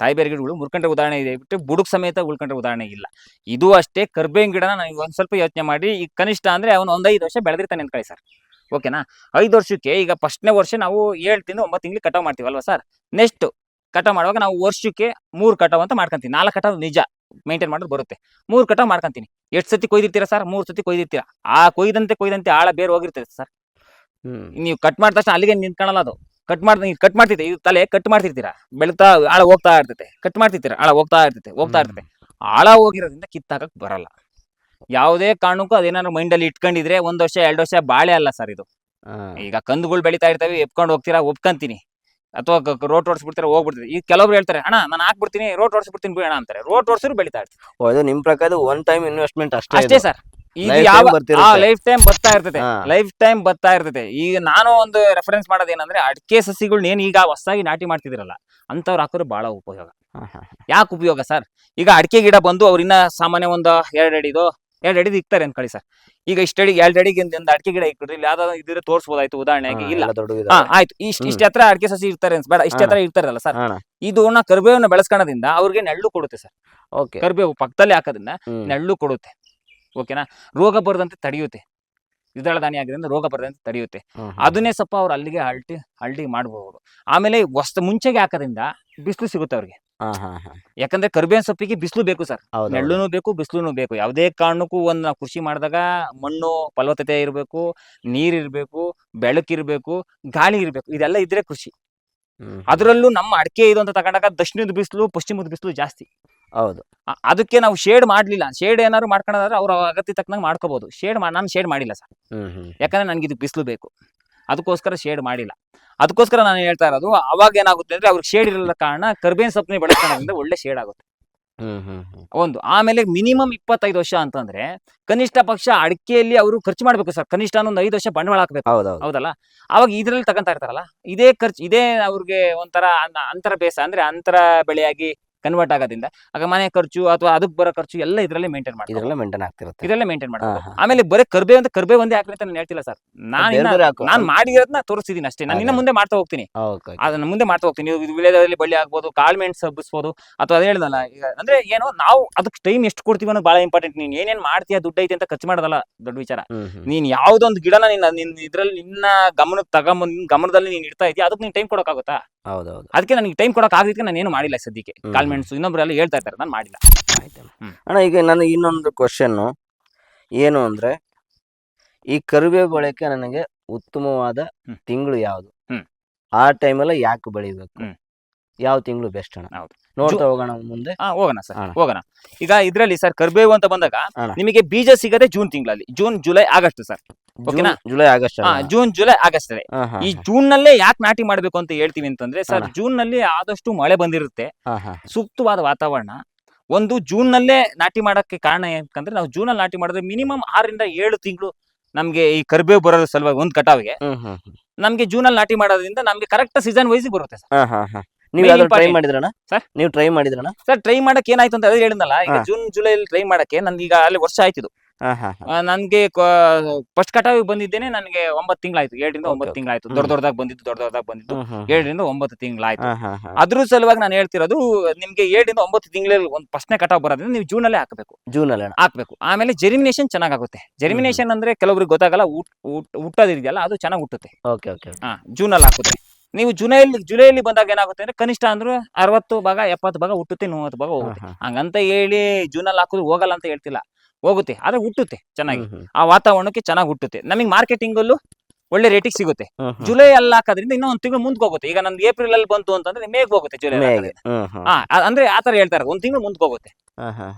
ತಾಯಿ ಬೇರೆ ಗಿಡಗಳು ಮುರ್ಕಂಡ್ರೆ ಉದಾಹರಣೆ ಇದೆ ಬಿಟ್ಟು ಬುಡುಕ್ ಸಮೇತ ಉಳ್ಕೊಂಡ್ರೆ ಉದಾಹರಣೆ ಇಲ್ಲ. ಇದು ಅಷ್ಟೇ ಕರ್ಬೇವಿನ ಗಿಡನ ನಾವು ಒಂದು ಸ್ವಲ್ಪ ಯೋಚನೆ ಮಾಡಿ ಈಗ ಕನಿಷ್ಠ ಅಂದ್ರೆ ಅವನು ಒಂದ್ ಐದು ವರ್ಷ ಬೆಳೆದಿರ್ತಾನೆ ಅನ್ಕೊಳ್ಳಿ ಸರ್ ಓಕೆನಾ ಐದು ವರ್ಷಕ್ಕೆ ಈಗ ಫಸ್ಟ್ನೇ ವರ್ಷ ನಾವು ಏಳು ತಿಂಗಳು ಒಂಬತ್ತು ತಿಂಗಳು ಕಟಾವ್ ಮಾಡ್ತೀವಲ್ವ ಸರ್ ನೆಕ್ಸ್ಟ್ ಕಟಾವ್ ಮಾಡುವಾಗ ನಾವು ವರ್ಷಕ್ಕೆ ಮೂರು ಕಟಾವ್ ಅಂತ ಮಾಡ್ಕೊಂತೀವಿ ನಾಲ್ಕು ಕಟಾವ್ ನಿಜ ಮೇಂಟೈನ್ ಮಾಡೋದು ಬರುತ್ತೆ. ಮೂರು ಕಟಾವ್ ಮಾಡ್ಕೊಂತೀನಿ. ಎಷ್ಟು ಸತಿ ಕೊಯ್ದಿರ್ತೀರಾ ಸರ್ ಮೂರು ಸತಿ ಕೊಯ್ದಿರ್ತೀರಾ? ಆ ಕೊಯ್ದಂತೆ ಕೊಯ್ದಂತೆ ಆಳ ಬೇರೆ ಹೋಗಿರ್ತದೆ ಸರ್ ಹ್ಮ್. ನೀವು ಕಟ್ ಮಾಡಿದ ತಕ್ಷಣ ಅಲ್ಲಿಗೆ ನಿಂತ್ಕೊಳ್ಳಲ್ಲ ಅದು. ಕಟ್ ಮಾಡ್ದ ಕಟ್ ಮಾಡ್ತಿದ್ದೆ. ಇದು ತಲೆ ಕಟ್ ಮಾಡ್ತಿರ್ತೀರಾ? ಬೆಳೀತಾ ಆಳ ಹೋಗ್ತಾ ಇರ್ತೈತೆ. ಕಟ್ ಮಾಡ್ತಿರ್ತೀರಾ? ಆಳ ಹೋಗ್ತಾ ಇರ್ತೈತೆ ಹೋಗ್ತಾ ಇರ್ತೈತೆ. ಆಳ ಹೋಗಿರೋದ್ರಿಂದ ಕಿತ್ತಾಕಕ್ ಬರಲ್ಲ. ಯಾವುದೇ ಕಾರಣಕ್ಕೂ ಅದೇನಾದ್ರು ಮೈಂಡಲ್ಲಿ ಇಟ್ಕೊಂಡಿದ್ರೆ ಒಂದ್ ವರ್ಷ ಎರಡು ವರ್ಷ ಬಾಳೆ ಅಲ್ಲ ಸರ್ ಇದು. ಈಗ ಕಂದುಗಳು ಬೆಳಿತಾ ಇರ್ತವೆ ಎಪ್ಕೊಂಡು ಹೋಗ್ತೀರಾ ಒಪ್ಕೊಂತೀನಿ. ಅಥವಾ ರೋಟ್ ಓಡಿಸ್ಬಿಡ್ತಾರೆ ಹೋಗ್ಬಿಡ್ತೀವಿ ಈಗ ಕೆಲವೊಬ್ರು ಹೇಳ್ತಾರೆ ಅಣ್ಣ ನಾನು ಹಾಕ್ಬಿಡ್ತೀನಿ ರೋಟ್ ಓಡಿಸ್ಬಿಡ್ತೀನಿ ಬಿಡೋಣ ಅಂತಾರೆ. ರೋಟ್ ಓಡಿಸಿದ್ರು ಬೆಳಿತಾ ಇರ್ತೀವಿ. ನಿಮ್ ಪ್ರಕಾರ ಒನ್ ಟೈಮ್ ಇನ್ವೆಸ್ಟ್ಮೆಂಟ್ ಅಷ್ಟೇ ಅಷ್ಟೇ ಸರ್ Lifetime ಯಾವ. ಲೈಫ್ ಟೈಮ್ ಬರ್ತಾ ಇರ್ತದೆ. ಲೈಫ್ ಟೈಮ್ ಬರ್ತಾ ಇರ್ತದೆ. ಈಗ ನಾನು ಒಂದು ರೆಫರೆನ್ಸ್ ಮಾಡೋದೇನಂದ್ರೆ ಅಡಿಕೆ ಸಸಿಗಳನ್ನ ಏನ್ ಈಗ ಹೊಸದಾಗಿ ನಾಟಿ ಮಾಡ್ತಿದಿರಲ್ಲ ಅಂತವ್ರು ಹಾಕೋರು ಬಹಳ ಉಪಯೋಗ. ಯಾಕೆ ಉಪಯೋಗ ಸರ್? ಈಗ ಅಡಿಕೆ ಗಿಡ ಬಂದು ಅವ್ರಿನ್ನ ಸಾಮಾನ್ಯ ಒಂದು ಎರಡು ಅಡಿದು ಎರಡು ಅಡಿದು ಇಕ್ತಾರೆ ಅನ್ಕೊಳ್ಳಿ ಸರ್? ಈಗ ಇಷ್ಟಡಿ ಎರಡು ಅಡಿಗೆ ಒಂದು ಅಡಿಕೆ ಗಿಡ ಇಕ್ಬಿಟ್ರಿ ಇಲ್ಲಿ ಯಾವ್ದಾದ್ರು ಇದ್ರೆ ತೋರಿಸ್ಬೋದಾಯ್ತು ಉದಾಹರಣೆಗೆ ಇಲ್ಲ. ಆಯ್ತು. ಇಷ್ಟ. ಇಷ್ಟ ಹತ್ರ ಅಡಿಕೆ ಸಸಿ ಇರ್ತಾರೆ ಬೇಡ ಇಷ್ಟ ಹತ್ರ ಇರ್ತಾರಲ್ಲ ಸರ್. ಇದು ಇದನ್ನ ಕರ್ಬೇವನ್ನ ಬೆಳೆಸ್ಕೊಳ್ಳೋದ್ರಿಂದ ಅವ್ರಿಗೆ ನೆಳ್ಳು ಕೊಡುತ್ತೆ ಸರ್. ಓಕೆ. ಕರ್ಬೇವು ಪಕ್ಕದಲ್ಲಿ ಹಾಕೋದ್ರಿಂದ ನೆಳ್ಳು ಕೊಡುತ್ತೆ. ಓಕೆನಾ? ರೋಗ ಬರದಂತೆ ತಡೆಯುತ್ತೆ. ದ್ವಿದಳ ಧಾನ್ಯ ಆಗಿದ್ರಿಂದ ರೋಗ ಬರದಂತೆ ತಡೆಯುತ್ತೆ. ಅದನ್ನೇ ಸ್ವಲ್ಪ ಅವ್ರು ಅಲ್ಲಿಗೆ ಅಲ್ಟಿ ಹಳ್ಳಿ ಮಾಡಬಹುದು ಆಮೇಲೆ ಹೊಸ ಮುಂಚೆಗೆ ಹಾಕೋದ್ರಿಂದ ಬಿಸಿಲು ಸಿಗುತ್ತೆ ಅವ್ರಿಗೆ. ಯಾಕಂದ್ರೆ ಕರ್ಬೇವಿನ ಸೊಪ್ಪಿಗೆ ಬಿಸಿಲು ಬೇಕು ಸರ್. ನೆಳ್ಳುನು ಬೇಕು ಬಿಸಿಲು ಬೇಕು. ಯಾವುದೇ ಕಾರಣಕ್ಕೂ ಒಂದು ನಾವು ಕೃಷಿ ಮಾಡಿದಾಗ ಮಣ್ಣು ಫಲವತ್ತತೆ ಇರಬೇಕು ನೀರಿರಬೇಕು ಬೆಳಕಿರಬೇಕು ಗಾಳಿ ಇರಬೇಕು. ಇದೆಲ್ಲ ಇದ್ರೆ ಕೃಷಿ. ಅದರಲ್ಲೂ ನಮ್ಮ ಅಡಿಕೆ ಇದು ಅಂತ ತಗೊಂಡಾಗ ದಕ್ಷಿಣದ ಬಿಸಿಲು ಪಶ್ಚಿಮದ ಬಿಸಿಲು ಜಾಸ್ತಿ. ಹೌದು. ಅ- ಅದಕ್ಕೆ ನಾವು ಶೇಡ್ ಮಾಡ್ಲಿಲ್ಲ. ಶೇಡ್ ಏನಾದ್ರು ಮಾಡ್ಕೊಳ್ಳೋದಾದ್ರೆ ಅವ್ರ ಅಗತ್ಯ ತಕ್ಕಂಗೆ ಮಾಡ್ಕೋಬಹುದು ಶೇಡ್ ನಾನು ಶೇಡ್ ಮಾಡಿಲ್ಲ ಸರ್. ಹ್ಮ್ ಹ್ಮ್ ಯಾಕಂದ್ರೆ ನನಗೆ ಇದು ಬಿಸಿಲು ಬೇಕು. ಅದಕ್ಕೋಸ್ಕರ ಶೇಡ್ ಮಾಡಿಲ್ಲ. ಅದಕ್ಕೋಸ್ಕರ ನಾನು ಹೇಳ್ತಾ ಇರೋದು ಅವಾಗ ಏನಾಗುತ್ತೆ ಅಂದ್ರೆ ಅವ್ರಿಗೆ ಶೇಡ್ ಇರಲ್ಲ ಕಾರಣ ಕರ್ಬೇವಿನ ಸೊಪ್ಪನೆ ಬೆಳೆಸ್ಕೊಳ್ಳೋದ್ರಿಂದ ಒಳ್ಳೆ ಶೇಡ್ ಆಗುತ್ತೆ. ಹ್ಮ್ ಹ್ಮ್ ಹ್ಮ್. ಒಂದು. ಆಮೇಲೆ ಮಿನಿಮಮ್ ಇಪ್ಪತ್ತೈದು ವರ್ಷ ಅಂತಂದ್ರೆ ಕನಿಷ್ಠ ಪಕ್ಷ ಅಡಿಕೆಯಲ್ಲಿ ಅವರು ಖರ್ಚು ಮಾಡ್ಬೇಕು ಸರ್. ಕನಿಷ್ಠ ಒಂದು ಐದು ವರ್ಷ ಬಂಡವಾಳ ಹಾಕ್ಬೇಕು. ಹೌದೌದು. ಹೌದಲ್ಲ? ಅವಾಗ ಇದ್ರಲ್ಲಿ ತಗೊಂತಾ ಇರ್ತಾರಲ್ಲ? ಇದೇ ಖರ್ಚು ಇದೇ ಅವ್ರಿಗೆ ಒಂಥರ ಅಂತರ ಬೇಸ ಅಂದ್ರೆ ಅಂತರ ಬೆಳೆಯಾಗಿ ಕನ್ವರ್ಟ್ ಆಗೋದ್ರಿಂದ ಆಗ ಮನೆ ಖರ್ಚು ಅಥವಾ ಅದಕ್ಕೆ ಬರೋ ಖರ್ಚು ಎಲ್ಲ ಇದರಲ್ಲೇ ಮೇಂಟೈನ್ ಮಾಡ್ತೀವಿ ಇದ್ರೆಲ್ಲ ಮೇಂಟೈನ್ ಆಗ್ತಿರುತ್ತೆ. ಇದರಲ್ಲೇ ಮೇಂಟೈನ್ ಮಾಡ್ತಾರೆ ಹಾ, ಹಾ. ಆಮೇಲೆ ಬರೀ ಕರ್ಬೇ ಅಂತ ಕರ್ಬೇ ಒಂದೇ ಹಾಕ್ಲಿ ಅಂತ ನಾನು ಹೇಳ್ತಿಲ್ಲ ಸರ್. ನಾನು ಬೇರೆ ಬೇರೆ ಹಾಕು. ನಾನು ಮಾಡಿರೋದನ್ನ ತೋರಿಸಿದೀನಿ ಅಷ್ಟೇ. ನಾನು ಇನ್ನ ಮುಂದೆ ಮಾಡ್ತಾ ಹೋಗ್ತೀನಿ. ಓಕೆ ಅದನ್ನ ಮುಂದೆ ಮಾಡ್ತಾ ಹೋಗ್ತೀನಿ. ಇದು ವಿಳೆದಲ್ಲಿ ಬಳ್ಳಿ ಆಗ್ಬೋದು ಕಾಳು ಮೆಣಸು ಹಬ್ಬಿಸ್ಬೋದು ಅಥವಾ ಅದೇ ಹೇಳ್ದಲ್ಲ ಈಗ ಅಂದ್ರೆ ಏನೋ ನಾವು ಅದಕ್ಕೆ ಟೈಮ್ ಎಷ್ಟು ಕೊಡ್ತೀವಿ ಅನ್ನೋದು ಬಹಳ ಇಂಪಾರ್ಟೆಂಟ್ ನೀನ್ ಏನೇನ್ ಮಾಡ್ತೀಯ ದುಡ್ಡು ಐತೆ ಅಂತ ಖರ್ಚು ಮಾಡೋದಲ್ಲ ದೊಡ್ಡ ವಿಚಾರ. ನೀನ್ ಯಾವ್ದೊಂದು ಗಿಡನ ನಿನ್ನ ನಿನ್ ಇದ್ರಲ್ಲಿ ನಿನ್ನ ಗಮನಕ್ಕೆ ತಗೊಂಬಂದ್ ನಿನ್ ಗಮನದಲ್ಲಿ ನೀನ್ ಇಡ್ತಾ ಇದೀಯ ಅದಕ್ಕೆ ನೀನ್ ಟೈಮ್ ಕೊಡೋಕ್ಕಾಗುತ್ತಾ? ಹೌದೌದು. ಅದಕ್ಕೆ ನನಗೆ ಟೈಮ್ ಕೊಡಕ್ ನಾನು ಏನು ಮಾಡಿಲ್ಲ ಸದ್ಯಕ್ಕೆ. ಹ್ಮ್. ಕಾಳು ಇನ್ನೊಬ್ರೆಲ್ಲ ಹೇಳ್ತಾ ಇರ್ತಾರೆ ನಾನು ಮಾಡಿಲ್ಲ ಅಣ್ಣ ಈಗ ನನಗೆ ಇನ್ನೊಂದು ಕ್ವಶನ್ನು ಏನು ಅಂದ್ರೆ ಈ ಕರಿಬೇವು ಬಳಕೆ ನನಗೆ ಉತ್ತಮವಾದ ಹ್ಮ್. ತಿಂಗಳು ಯಾವುದು ಹ್ಮ್. ಆ ಟೈಮಲ್ಲ ಯಾಕೆ ಬೆಳಿಬೇಕು ಹ್ಮ್. ಯಾವ ತಿಂಗಳು ಬೆಸ್ಟ್ ಅಣ್ಣ ಹೌದು. ನೋಡ್ತಾ ಹೋಗೋಣ ಮುಂದೆ ಹಾ ಹೋಗೋಣ ಸರ್ ಅಣ್ಣ. ಹೋಗೋಣ ಈಗ ಇದ್ರಲ್ಲಿ ಸರ್ ಕರ್ಬೇವು ಅಂತ ಬಂದಾಗ ಅಣ್ಣ. ನಿಮಗೆ ಬೀಜ ಸಿಗದೆ ಜೂನ್ ತಿಂಗಳಲ್ಲಿ ಜೂನ್ ಜುಲೈ ಆಗಸ್ಟ್ ಸರ್ ಓಕೆನಾ? ಜುಲೈ ಆಗಸ್ಟ್ ಹಾ ಜೂನ್ ಜುಲೈ ಆಗಸ್ಟ್ ಅಲ್ಲಿ ಈ ಜೂನ್ ನಲ್ಲೇ ಯಾಕೆ ನಾಟಿ ಮಾಡ್ಬೇಕು ಅಂತ ಹೇಳ್ತೀವಿ ಅಂತಂದ್ರೆ ಸರ್ ಜೂನ್ನಲ್ಲಿ ಆದಷ್ಟು ಮಳೆ ಬಂದಿರುತ್ತೆ. ಸೂಕ್ತವಾದ ವಾತಾವರಣ. ಒಂದು ಜೂನ್ ನಲ್ಲೇ ನಾಟಿ ಮಾಡಕ್ಕೆ ಕಾರಣ ಏನಂದ್ರೆ ನಾವು ಜೂನ್ ಅಲ್ಲಿ ನಾಟಿ ಮಾಡಿದ್ರೆ ಮಿನಿಮಮ್ ಆರರಿಂದ ಏಳು ತಿಂಗಳು ನಮ್ಗೆ ಈ ಕರ್ಬೇವು ಬರೋದ್ರ ಸಲುವಾಗಿ ಒಂದ್ ಕಟಾವಿಗೆ. ನಮ್ಗೆ ಜೂನ್ ಅಲ್ಲಿ ನಾಟಿ ಮಾಡೋದ್ರಿಂದ ನಮ್ಗೆ ಕರೆಕ್ಟ್ ಸೀಸನ್ ವೈಸ್ ಬರುತ್ತೆ ಸರ್. ನೀವು ಟ್ರೈ ಮಾಡಿದ್ರಣ? ಮಾಡಿದ್ರಣ್ಣ ಸರ್? ನೀವು ಟ್ರೈ ಮಾಡಿದ್ರಣ್ಣ ಸರ್ ಟ್ರೈ ಮಾಡಕ್ ಏನಾಯ್ತು ಅಂತ ಅದೇ ಹೇಳಿದ್ನಲ್ಲ ಈಗ ಜೂನ್ ಜುಲೈ ಟ್ರೈ ಮಾಡಕ್ಕೆ ನನ್ಗೆ ಈಗ ಅಲ್ಲಿ ವರ್ಷ ಆಯ್ತಿದು. ಹಾ ಹಾ ಹಾ. ಆ, ನನ್ಗೆ ಫಸ್ಟ್ ಕಟಾವಿಗೆ ಬಂದಿದ್ದೇನೆ ನನಗೆ ಒಂಬತ್ತು ತಿಂಗಳಾಯ್ತು. ಏಳರಿಂದ ಒಂಬತ್ತು okay. ತಿಂಗಳಾಯ್ತು. ಹ್ಮ್. ದೊಡ್ಡ ದೊಡ್ಡದಾಗ ಬಂದಿದ್ದು ದೊಡ್ಡ ದೊಡ್ಡದಾಗ ಬಂದಿದ್ದು. ಹ್ಮ್ ಹ್ಮ್ ಏಳರಿಂದ ಒಂಬತ್ತು ತಿಂಗಳಾಯ್ತು. ಹಾ ಹಾ ಹಾ. ಅದ್ರ ಸಲುವಾಗಿ ನಾನು ಹೇಳ್ತಿರೋದು ನಿಮ್ಗೆ ಏಳರಿಂದ ಒಂಬತ್ತು ತಿಂಗಳಲ್ಲಿ ಒಂದು ಫಸ್ಟ್ನೇ ಕಟಾವ್ ಬರೋದ್ರಿಂದ ನೀವು ಜೂನ್ ಅಲ್ಲೇ ಹಾಕಬೇಕು. ಜೂನ್ ಅಲ್ಲೇ ಹಾಕಬೇಕು. ಆಮೇಲೆ ಜೆರ್ಮಿನೇಷನ್ ಚೆನ್ನಾಗುತ್ತೆ ಜೆರ್ಮಿನೇಷನ್ ಅಂದ್ರೆ ಕೆಲವರಿಗೆ ಗೊತ್ತಾಗಲ್ಲ ಹುಟ್ಟೋದಿದೆಯಲ್ಲ ಅದು ಚೆನ್ನಾಗಿ ಹುಟ್ಟುತ್ತೆ. ಓಕೆ ಓಕೆ ಹಾ ಜೂನ್ ಅಲ್ಲಿ ಹಾಕುತ್ತೆ ನೀವು ಜುಲೈಲಿ ಜುಲೈಲಿ ಬಂದಾಗ ಏನಾಗುತ್ತೆ ಅಂದ್ರೆ ಕನಿಷ್ಠ ಅಂದ್ರೆ ಅರವತ್ತು ಭಾಗ ಎಪ್ಪತ್ತು ಭಾಗ ಹುಟ್ಟುತ್ತೆ ಮೂವತ್ತು ಭಾಗ ಹೋಗುತ್ತೆ. ಹಂಗಂತ ಹೇಳಿ ಜೂನ್ ಅಲ್ಲಿ ಹಾಕಿದ್ರೆ ಹೋಗಲ್ಲ ಅಂತ ಹೇಳ್ತಿಲ್ಲ. ಹೋಗುತ್ತೆ ಆದ್ರೆ ಹುಟ್ಟುತ್ತೆ ಚೆನ್ನಾಗಿ. ಆ ವಾತಾವರಣಕ್ಕೆ ಚೆನ್ನಾಗಿ ಹುಟ್ಟುತ್ತೆ. ನಮಗೆ ಮಾರ್ಕೆಟಿಂಗ್ ಅಲ್ಲೂ ಒಳ್ಳೆ ರೇಟಿಗೆ ಸಿಗುತ್ತೆ. ಜುಲೈ ಅಲ್ಲಿ ಹಾಕೋದ್ರಿಂದ ಇನ್ನೊಂದು ಒಂದು ತಿಂಗಳು ಮುಂದಕ್ಕೆ ಹೋಗುತ್ತೆ. ಈಗ ನಂದು ಏಪ್ರಿಲ್ ಅಲ್ಲಿ ಬಂತು ಅಂತಂದ್ರೆ ಮೇಗ್ ಹೋಗುತ್ತೆ ಜುಲೈ ಅಂದ್ರೆ ಆ ತರ ಹಾ ಅಂದ್ರೆ ಆತರ ಹೇಳ್ತಾರೆ. ಒಂದ್ ತಿಂಗಳು ಮುಂದಕ್ಕೆ ಹೋಗುತ್ತೆ.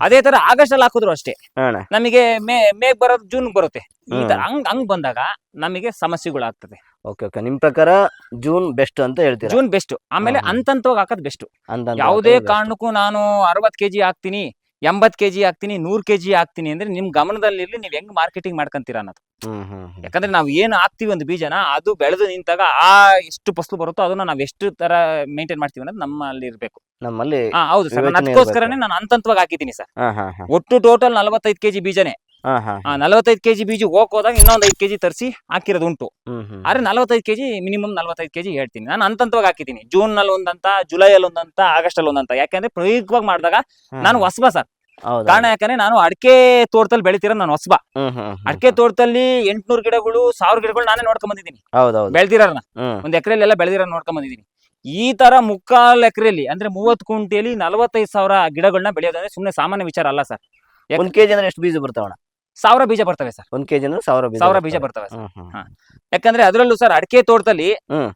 ಅದೇ ತರ ಆಗಸ್ಟ್ ಅಲ್ಲಿ ಹಾಕಿದ್ರು ಅಷ್ಟೇ. ನಮಗೆ ಮೇ ಮೇಗ್ ಬರೋದು ಜೂನ್ ಬರುತ್ತೆ. ಈ ತರ ಹಂಗ್ ಹಂಗ್ ಬಂದಾಗ ನಮಗೆ ಸಮಸ್ಯೆಗಳಾಗ್ತದೆ. Okay okay. ನಿಮ್ ಪ್ರಕಾರ ಜೂನ್ ಬೆಸ್ಟ್ ಅಂತ ಹೇಳ್ತೀರಾ? June best. ಆಮೇಲೆ ಅಂತಂತವಾಗಿ ಹಾಕೋದು ಬೆಸ್ಟ್. ಯಾವುದೇ ಕಾರಣಕ್ಕೂ ನಾನು ಅರವತ್ ಕೆಜಿ ಹಾಕ್ತೀನಿ. ಎಂಬತ್ ಕೆಜಿ ಹಾಕ್ತೀನಿ ನೂರ್ ಕೆಜಿ ಹಾಕ್ತೀನಿ ಅಂದ್ರೆ ನಿಮ್ ಗಮನದಲ್ಲಿ ಇರ್ಲಿ ನೀವ್ ಹೆಂಗ್ ಮಾರ್ಕೆಟಿಂಗ್ ಮಾಡ್ಕಂತೀರ ಅನ್ನೋದು. ಯಾಕಂದ್ರೆ ನಾವ್ ಏನ್ ಹಾಕ್ತಿವಿ ಒಂದು ಬೀಜನ ಅದು ಬೆಳೆದು ನಿಂತಾಗ ಆ ಎಷ್ಟು ಫಸಲು ಬರುತ್ತೋ ಅದನ್ನ ನಾವ್ ಎಷ್ಟು ತರ ಮೇಂಟೈನ್ ಮಾಡ್ತೀವಿ ಅನ್ನೋದು ನಮ್ಮಲ್ಲಿ ಇರ್ಬೇಕು. ನಮ್ಮಲ್ಲಿ ಹೌದು ಸರ್. ಅದಕ್ಕೋಸ್ಕರನೇ ನಾನು ಅಂತಂತವಾಗಿ ಹಾಕಿದ್ದೀನಿ ಸರ್. ಒಟ್ಟು ಟೋಟಲ್ ನಲವತ್ತೈದು ಕೆಜಿ ಬೀಜನೇ. ಆ ನಲವತ್ತೈದು ಕೆಜಿ ಬೀಜ ಹೋಗ್ ಹೋದಾಗ ಇನ್ನೊಂದು ಐದು ಕೆಜಿ ತರಿಸಿ ಹಾಕಿರೋದು ಉಂಟು. ಆದ್ರೆ ನಲವತ್ತೈದು ಕೆಜಿ ಮಿನಿಮಮ್ ನಲವತ್ತೈದು ಕೆಜಿ ಹೇಳ್ತೀನಿ. ನಾನು ಅಂತಂತವಾಗಿ ಹಾಕಿದ್ದೀನಿ. ಜೂನ್ನಲ್ಲಿ ಒಂದಂತ ಜುಲೈ ಅಲ್ಲಿ ಒಂದಂತ ಆಗಸ್ಟ್ ಅಲ್ಲಿ ಒಂದಂತ. ಯಾಕಂದ್ರೆ ಪ್ರಯೋಗವಾಗಿ ಮಾಡಿದಾಗ ನಾನು ಹೊಸಬ ಸರ್? ಕಾರಣ ಯಾಕಂದ್ರೆ ನಾನು ಅಡಿಕೆ ತೋಟದಲ್ಲಿ ಬೆಳಿತಿರೋ ನಾನು ಹೊಸಬ. ಅಡಿಕೆ ತೋಟದಲ್ಲಿ ಎಂಟ್ನೂರು ಗಿಡಗಳು ಸಾವಿರ ಗಿಡಗಳು ನಾನೇ ನೋಡ್ಕೊಂಡ್ ಬಂದಿದ್ದೀನಿ. ಬೆಳೆದಿರೋನ ಒಂದ್ ಎಕರೆಲಿ ಎಲ್ಲ ಬೆಳೆದಿರೋ ನೋಡ್ಕೊಂಡ್ ಬಂದಿದ್ದೀನಿ. ಈ ತರ ಮುಕ್ಕಾಲ್ ಎಕರೆಲಿ ಅಂದ್ರೆ ಮೂವತ್ತು ಕುಂಟೆಲಿ ನಲವತ್ತೈದು ಸಾವಿರ ಗಿಡಗಳನ್ನ ಬೆಳೆಯೋದಂದ್ರೆ ಸುಮ್ನೆ ಸಾಮಾನ್ಯ ವಿಚಾರ ಅಲ್ಲ ಸರ್. ಒಂದ್ ಕೆಜಿ ಅಂದ್ರೆ ಎಷ್ಟು ಬೀಜ ಬರ್ತಾವಣ ಸಾವಿರ ಬೀಜ ಬರ್ತವೆ ಸರ್. ಒಂದ್ ಕೆಜಿ ಅಂದ್ರೆ ಸಾವಿರ ಬೀಜ ಸಾವಿರ ಬೀಜ ಬರ್ತವೆ. ಸರ್. ಹಾ. ಯಾಕಂದ್ರೆ ಅದರಲ್ಲೂ ಸರ್ ಅಡಿಕೆ ತೋಟದಲ್ಲಿ ಹ್ಮ್.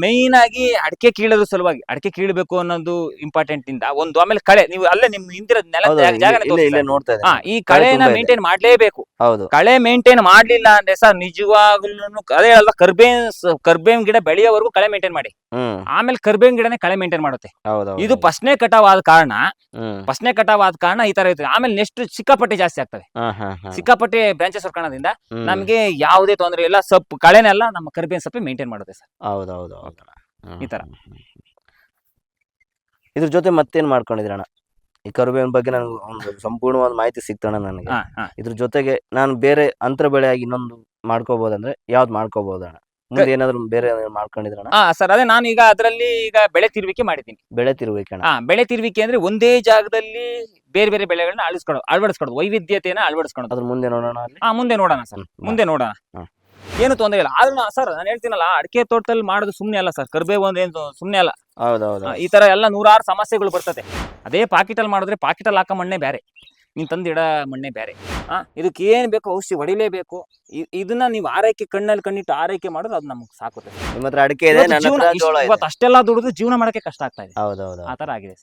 ಮೈನ್ ಆಗಿ ಅಡಿಕೆ ಕೀಳೋದ್ರ ಸಲುವಾಗಿ ಅಡಿಕೆ ಕೀಳಬೇಕು ಅನ್ನೋದು ಇಂಪಾರ್ಟೆಂಟ್ ಇಂದ ಒಂದು ಆಮೇಲೆ ಕಳೆ ನೀವು ಅಲ್ಲೇ ನಿಮ್ ಹಿಂದಿರ ನೆಲ ಹೌದು, ಜಾಗ- ಜಾಗನೇ ಇಲ್ಲೇ- ಇಲ್ಲೇ ತೋರಿಸ್ತಾ ನೋಡ್ತಾ ಹಾ ಇದ್ದೀನಿ ಈ ಕಳೆನ ತುಂಬಾ ಇದೆ. ಮೇಂಟೈನ್ ಮಾಡ್ಲೇಬೇಕು. ಹೌದು. ಕಳೆ ಮೇಂಟೈನ್ ಮಾಡ್ಲಿಲ್ಲ ಅಂದ್ರೆ ಸರ್ ನಿಜವಾಗ್ಲೂ ಅದೇ ಅಲ್ಲ ಕರ್ಬೇವಿನ ಸ- ಕರ್ಬೇವಿನ ಗಿಡ ಬೆಳೆಯೋವರೆಗೂ ಕಳೆ ಮೇಂಟೈನ್ ಮಾಡಿ. ಹ್ಮ್. ಆಮೇಲೆ ಕರ್ಬೇವಿನ ಗಿಡನೇ ಕಳೆ ಮೇಂಟೈನ್ ಮಾಡುತ್ತೆ. ಹೌದು ಇದು ಫಸ್ಟ್ನೇ ಕಟಾವ್ ಆದ ಕಾರಣ ಹ್ಮ್. ಫಸ್ಟ್ನೇ ಕಟಾವ್ ಆದ ಕಾರಣ ಈ ತರ ಇರ್ತದೆ. ಆಮೇಲೆ ನೆಕ್ಸ್ಟ್ ಸಿಕ್ಕಾಪಟ್ಟೆ ಜಾಸ್ತಿ ಆಗ್ತವೆ. ಹಾ ಹಾ ಹಾ ಸಿಕ್ಕಾಪಟ್ಟೆ ಬ್ರಾಂಚಸ್ ಹೊರ್ಕೊಳ್ಳೋದ್ರಿಂದ. ನಮ್ಗೆ ಯಾವುದೇ ತೊಂದರೆ ಇಲ್ಲ ಸೊಪ್ಪು ಕಳೆನೆಲ್ಲ ನಮ್ಮ ಕರ್ಬೇವಿನ ಸೊಪ್ಪು ಮೇಂಟೈನ್ ಮಾಡುತ್ತೆ ಸರ್. ಹೌದೌದು ಹೌದು. ಹೌದು. ಈ ತರ. ಇದ್ರ ಜೊತೆ ಮತ್ತೇನ್ ಮಾಡ್ಕೊಂಡಿದ್ರಣ್ಣ ಈ ಕರುಬೇವಿನ ಬಗ್ಗೆ ನನಗೆ ಒಂದು ಸಂಪೂರ್ಣವಾದ ಮಾಹಿತಿ ಸಿಕ್ತಣ್ಣ ನನಗೆ. ಹಾ ಹಾ. ಇದ್ರ ಜೊತೆಗೆ ನಾನು ಬೇರೆ ಅಂತರ ಬೆಳೆಯಾಗಿ ಇನ್ನೊಂದು ಮಾಡ್ಕೋಬಹುದಂದ್ರೆ ಯಾವ್ದು ಮಾಡ್ಕೋಬಹುದಣ್ಣ ಮುಂದೆ ಏನಾದ್ರು ಬೇರೆ ಏನಾದ್ರು ಮಾಡ್ಕೊಂಡಿದ್ರಣ್ಣ? ಹಾ ಸರ್ ಅದೇ ನಾನು ಈಗ ಅದರಲ್ಲಿ ಈಗ ಬೆಳೆ ತಿರುವಿಕೆ ಮಾಡಿದ್ದೀನಿ. ಬೆಳೆ ತಿರುವಿಕೆ ಹಾ ಬೆಳೆ ತಿರುವಿಕೆ ಅಂದ್ರೆ ಒಂದೇ ಜಾಗದಲ್ಲಿ ಬೇರೆ ಬೇರೆ ಬೆಳೆಗಳನ್ನ ಅಳಿಸ್ಕೊಳ್ಳೋದು ಅಳವಡಿಸ್ಕೊಳ್ಳೋದು ವೈವಿಧ್ಯತೆಯನ್ನ ಅಳವಡಿಸ್ಕೊಳ್ಳೋದು ಅದ್ರ ಮುಂದೆ ನೋಡೋಣ ಅಲ್ಲಿ? ಹಾ ಮುಂದೆ ನೋಡೋಣ ಸರ್ ಮುಂದೆ ನೋಡೋಣ. ಏನು ತೊಂದರೆ ಇಲ್ಲ. ಆದ್ರೂ ಸರ್ ನಾನು ಹೇಳ್ತೀನಲ್ಲ ಅಡಿಕೆ ತೋಟದಲ್ಲಿ ಮಾಡೋದು ಸುಮ್ನೆ ಅಲ್ಲ ಸರ್ ಕರ್ಬೇವು ಅಂದ್ರೆ ಏನು ಸುಮ್ನೆ ಅಲ್ಲ. ಹೌದೌದು. ಆ, ಈ ತರ ಎಲ್ಲ ನೂರಾರು ಸಮಸ್ಯೆಗಳು ಬರ್ತದೆ. ಅದೇ ಪಾಕಿಟಲ್ಲಿ ಮಾಡಿದ್ರೆ ಪಾಕಿಟಲ್ಲಿ ಹಾಕೋ ಮಣ್ಣೆ ಬೇರೆ ನೀನ್ ತಂದಿಡ ಮಣ್ಣೆ ಬೇರೆ ಆ ಇದಕ್ಕೆ ಏನ್ ಬೇಕು ಔಷಧಿ ಹೊಡಿಲೇಬೇಕು. ಇದನ್ನ ನೀವು ಆರೈಕೆ ಕಣ್ಣಲ್ಲಿ ಕಣ್ಣಿಟ್ಟು ಆರೈಕೆ ಮಾಡೋದು ಅದು ನಮ್ಗೆ ಸಾಕುತ್ತೆ. ನಿಮ್ಮ ಹತ್ರ ಅಡಿಕೆ ಇದೆ. ಇವತ್ತು ಅಷ್ಟೆಲ್ಲ ದುಡಿದು ಜೀವನ ಮಾಡಕ್ಕೆ ಕಷ್ಟ ಆಗ್ತಾ ಇದೆ. ಹೌದು ಹೌದು ಆ ಥರ ಆಗಿದೆ.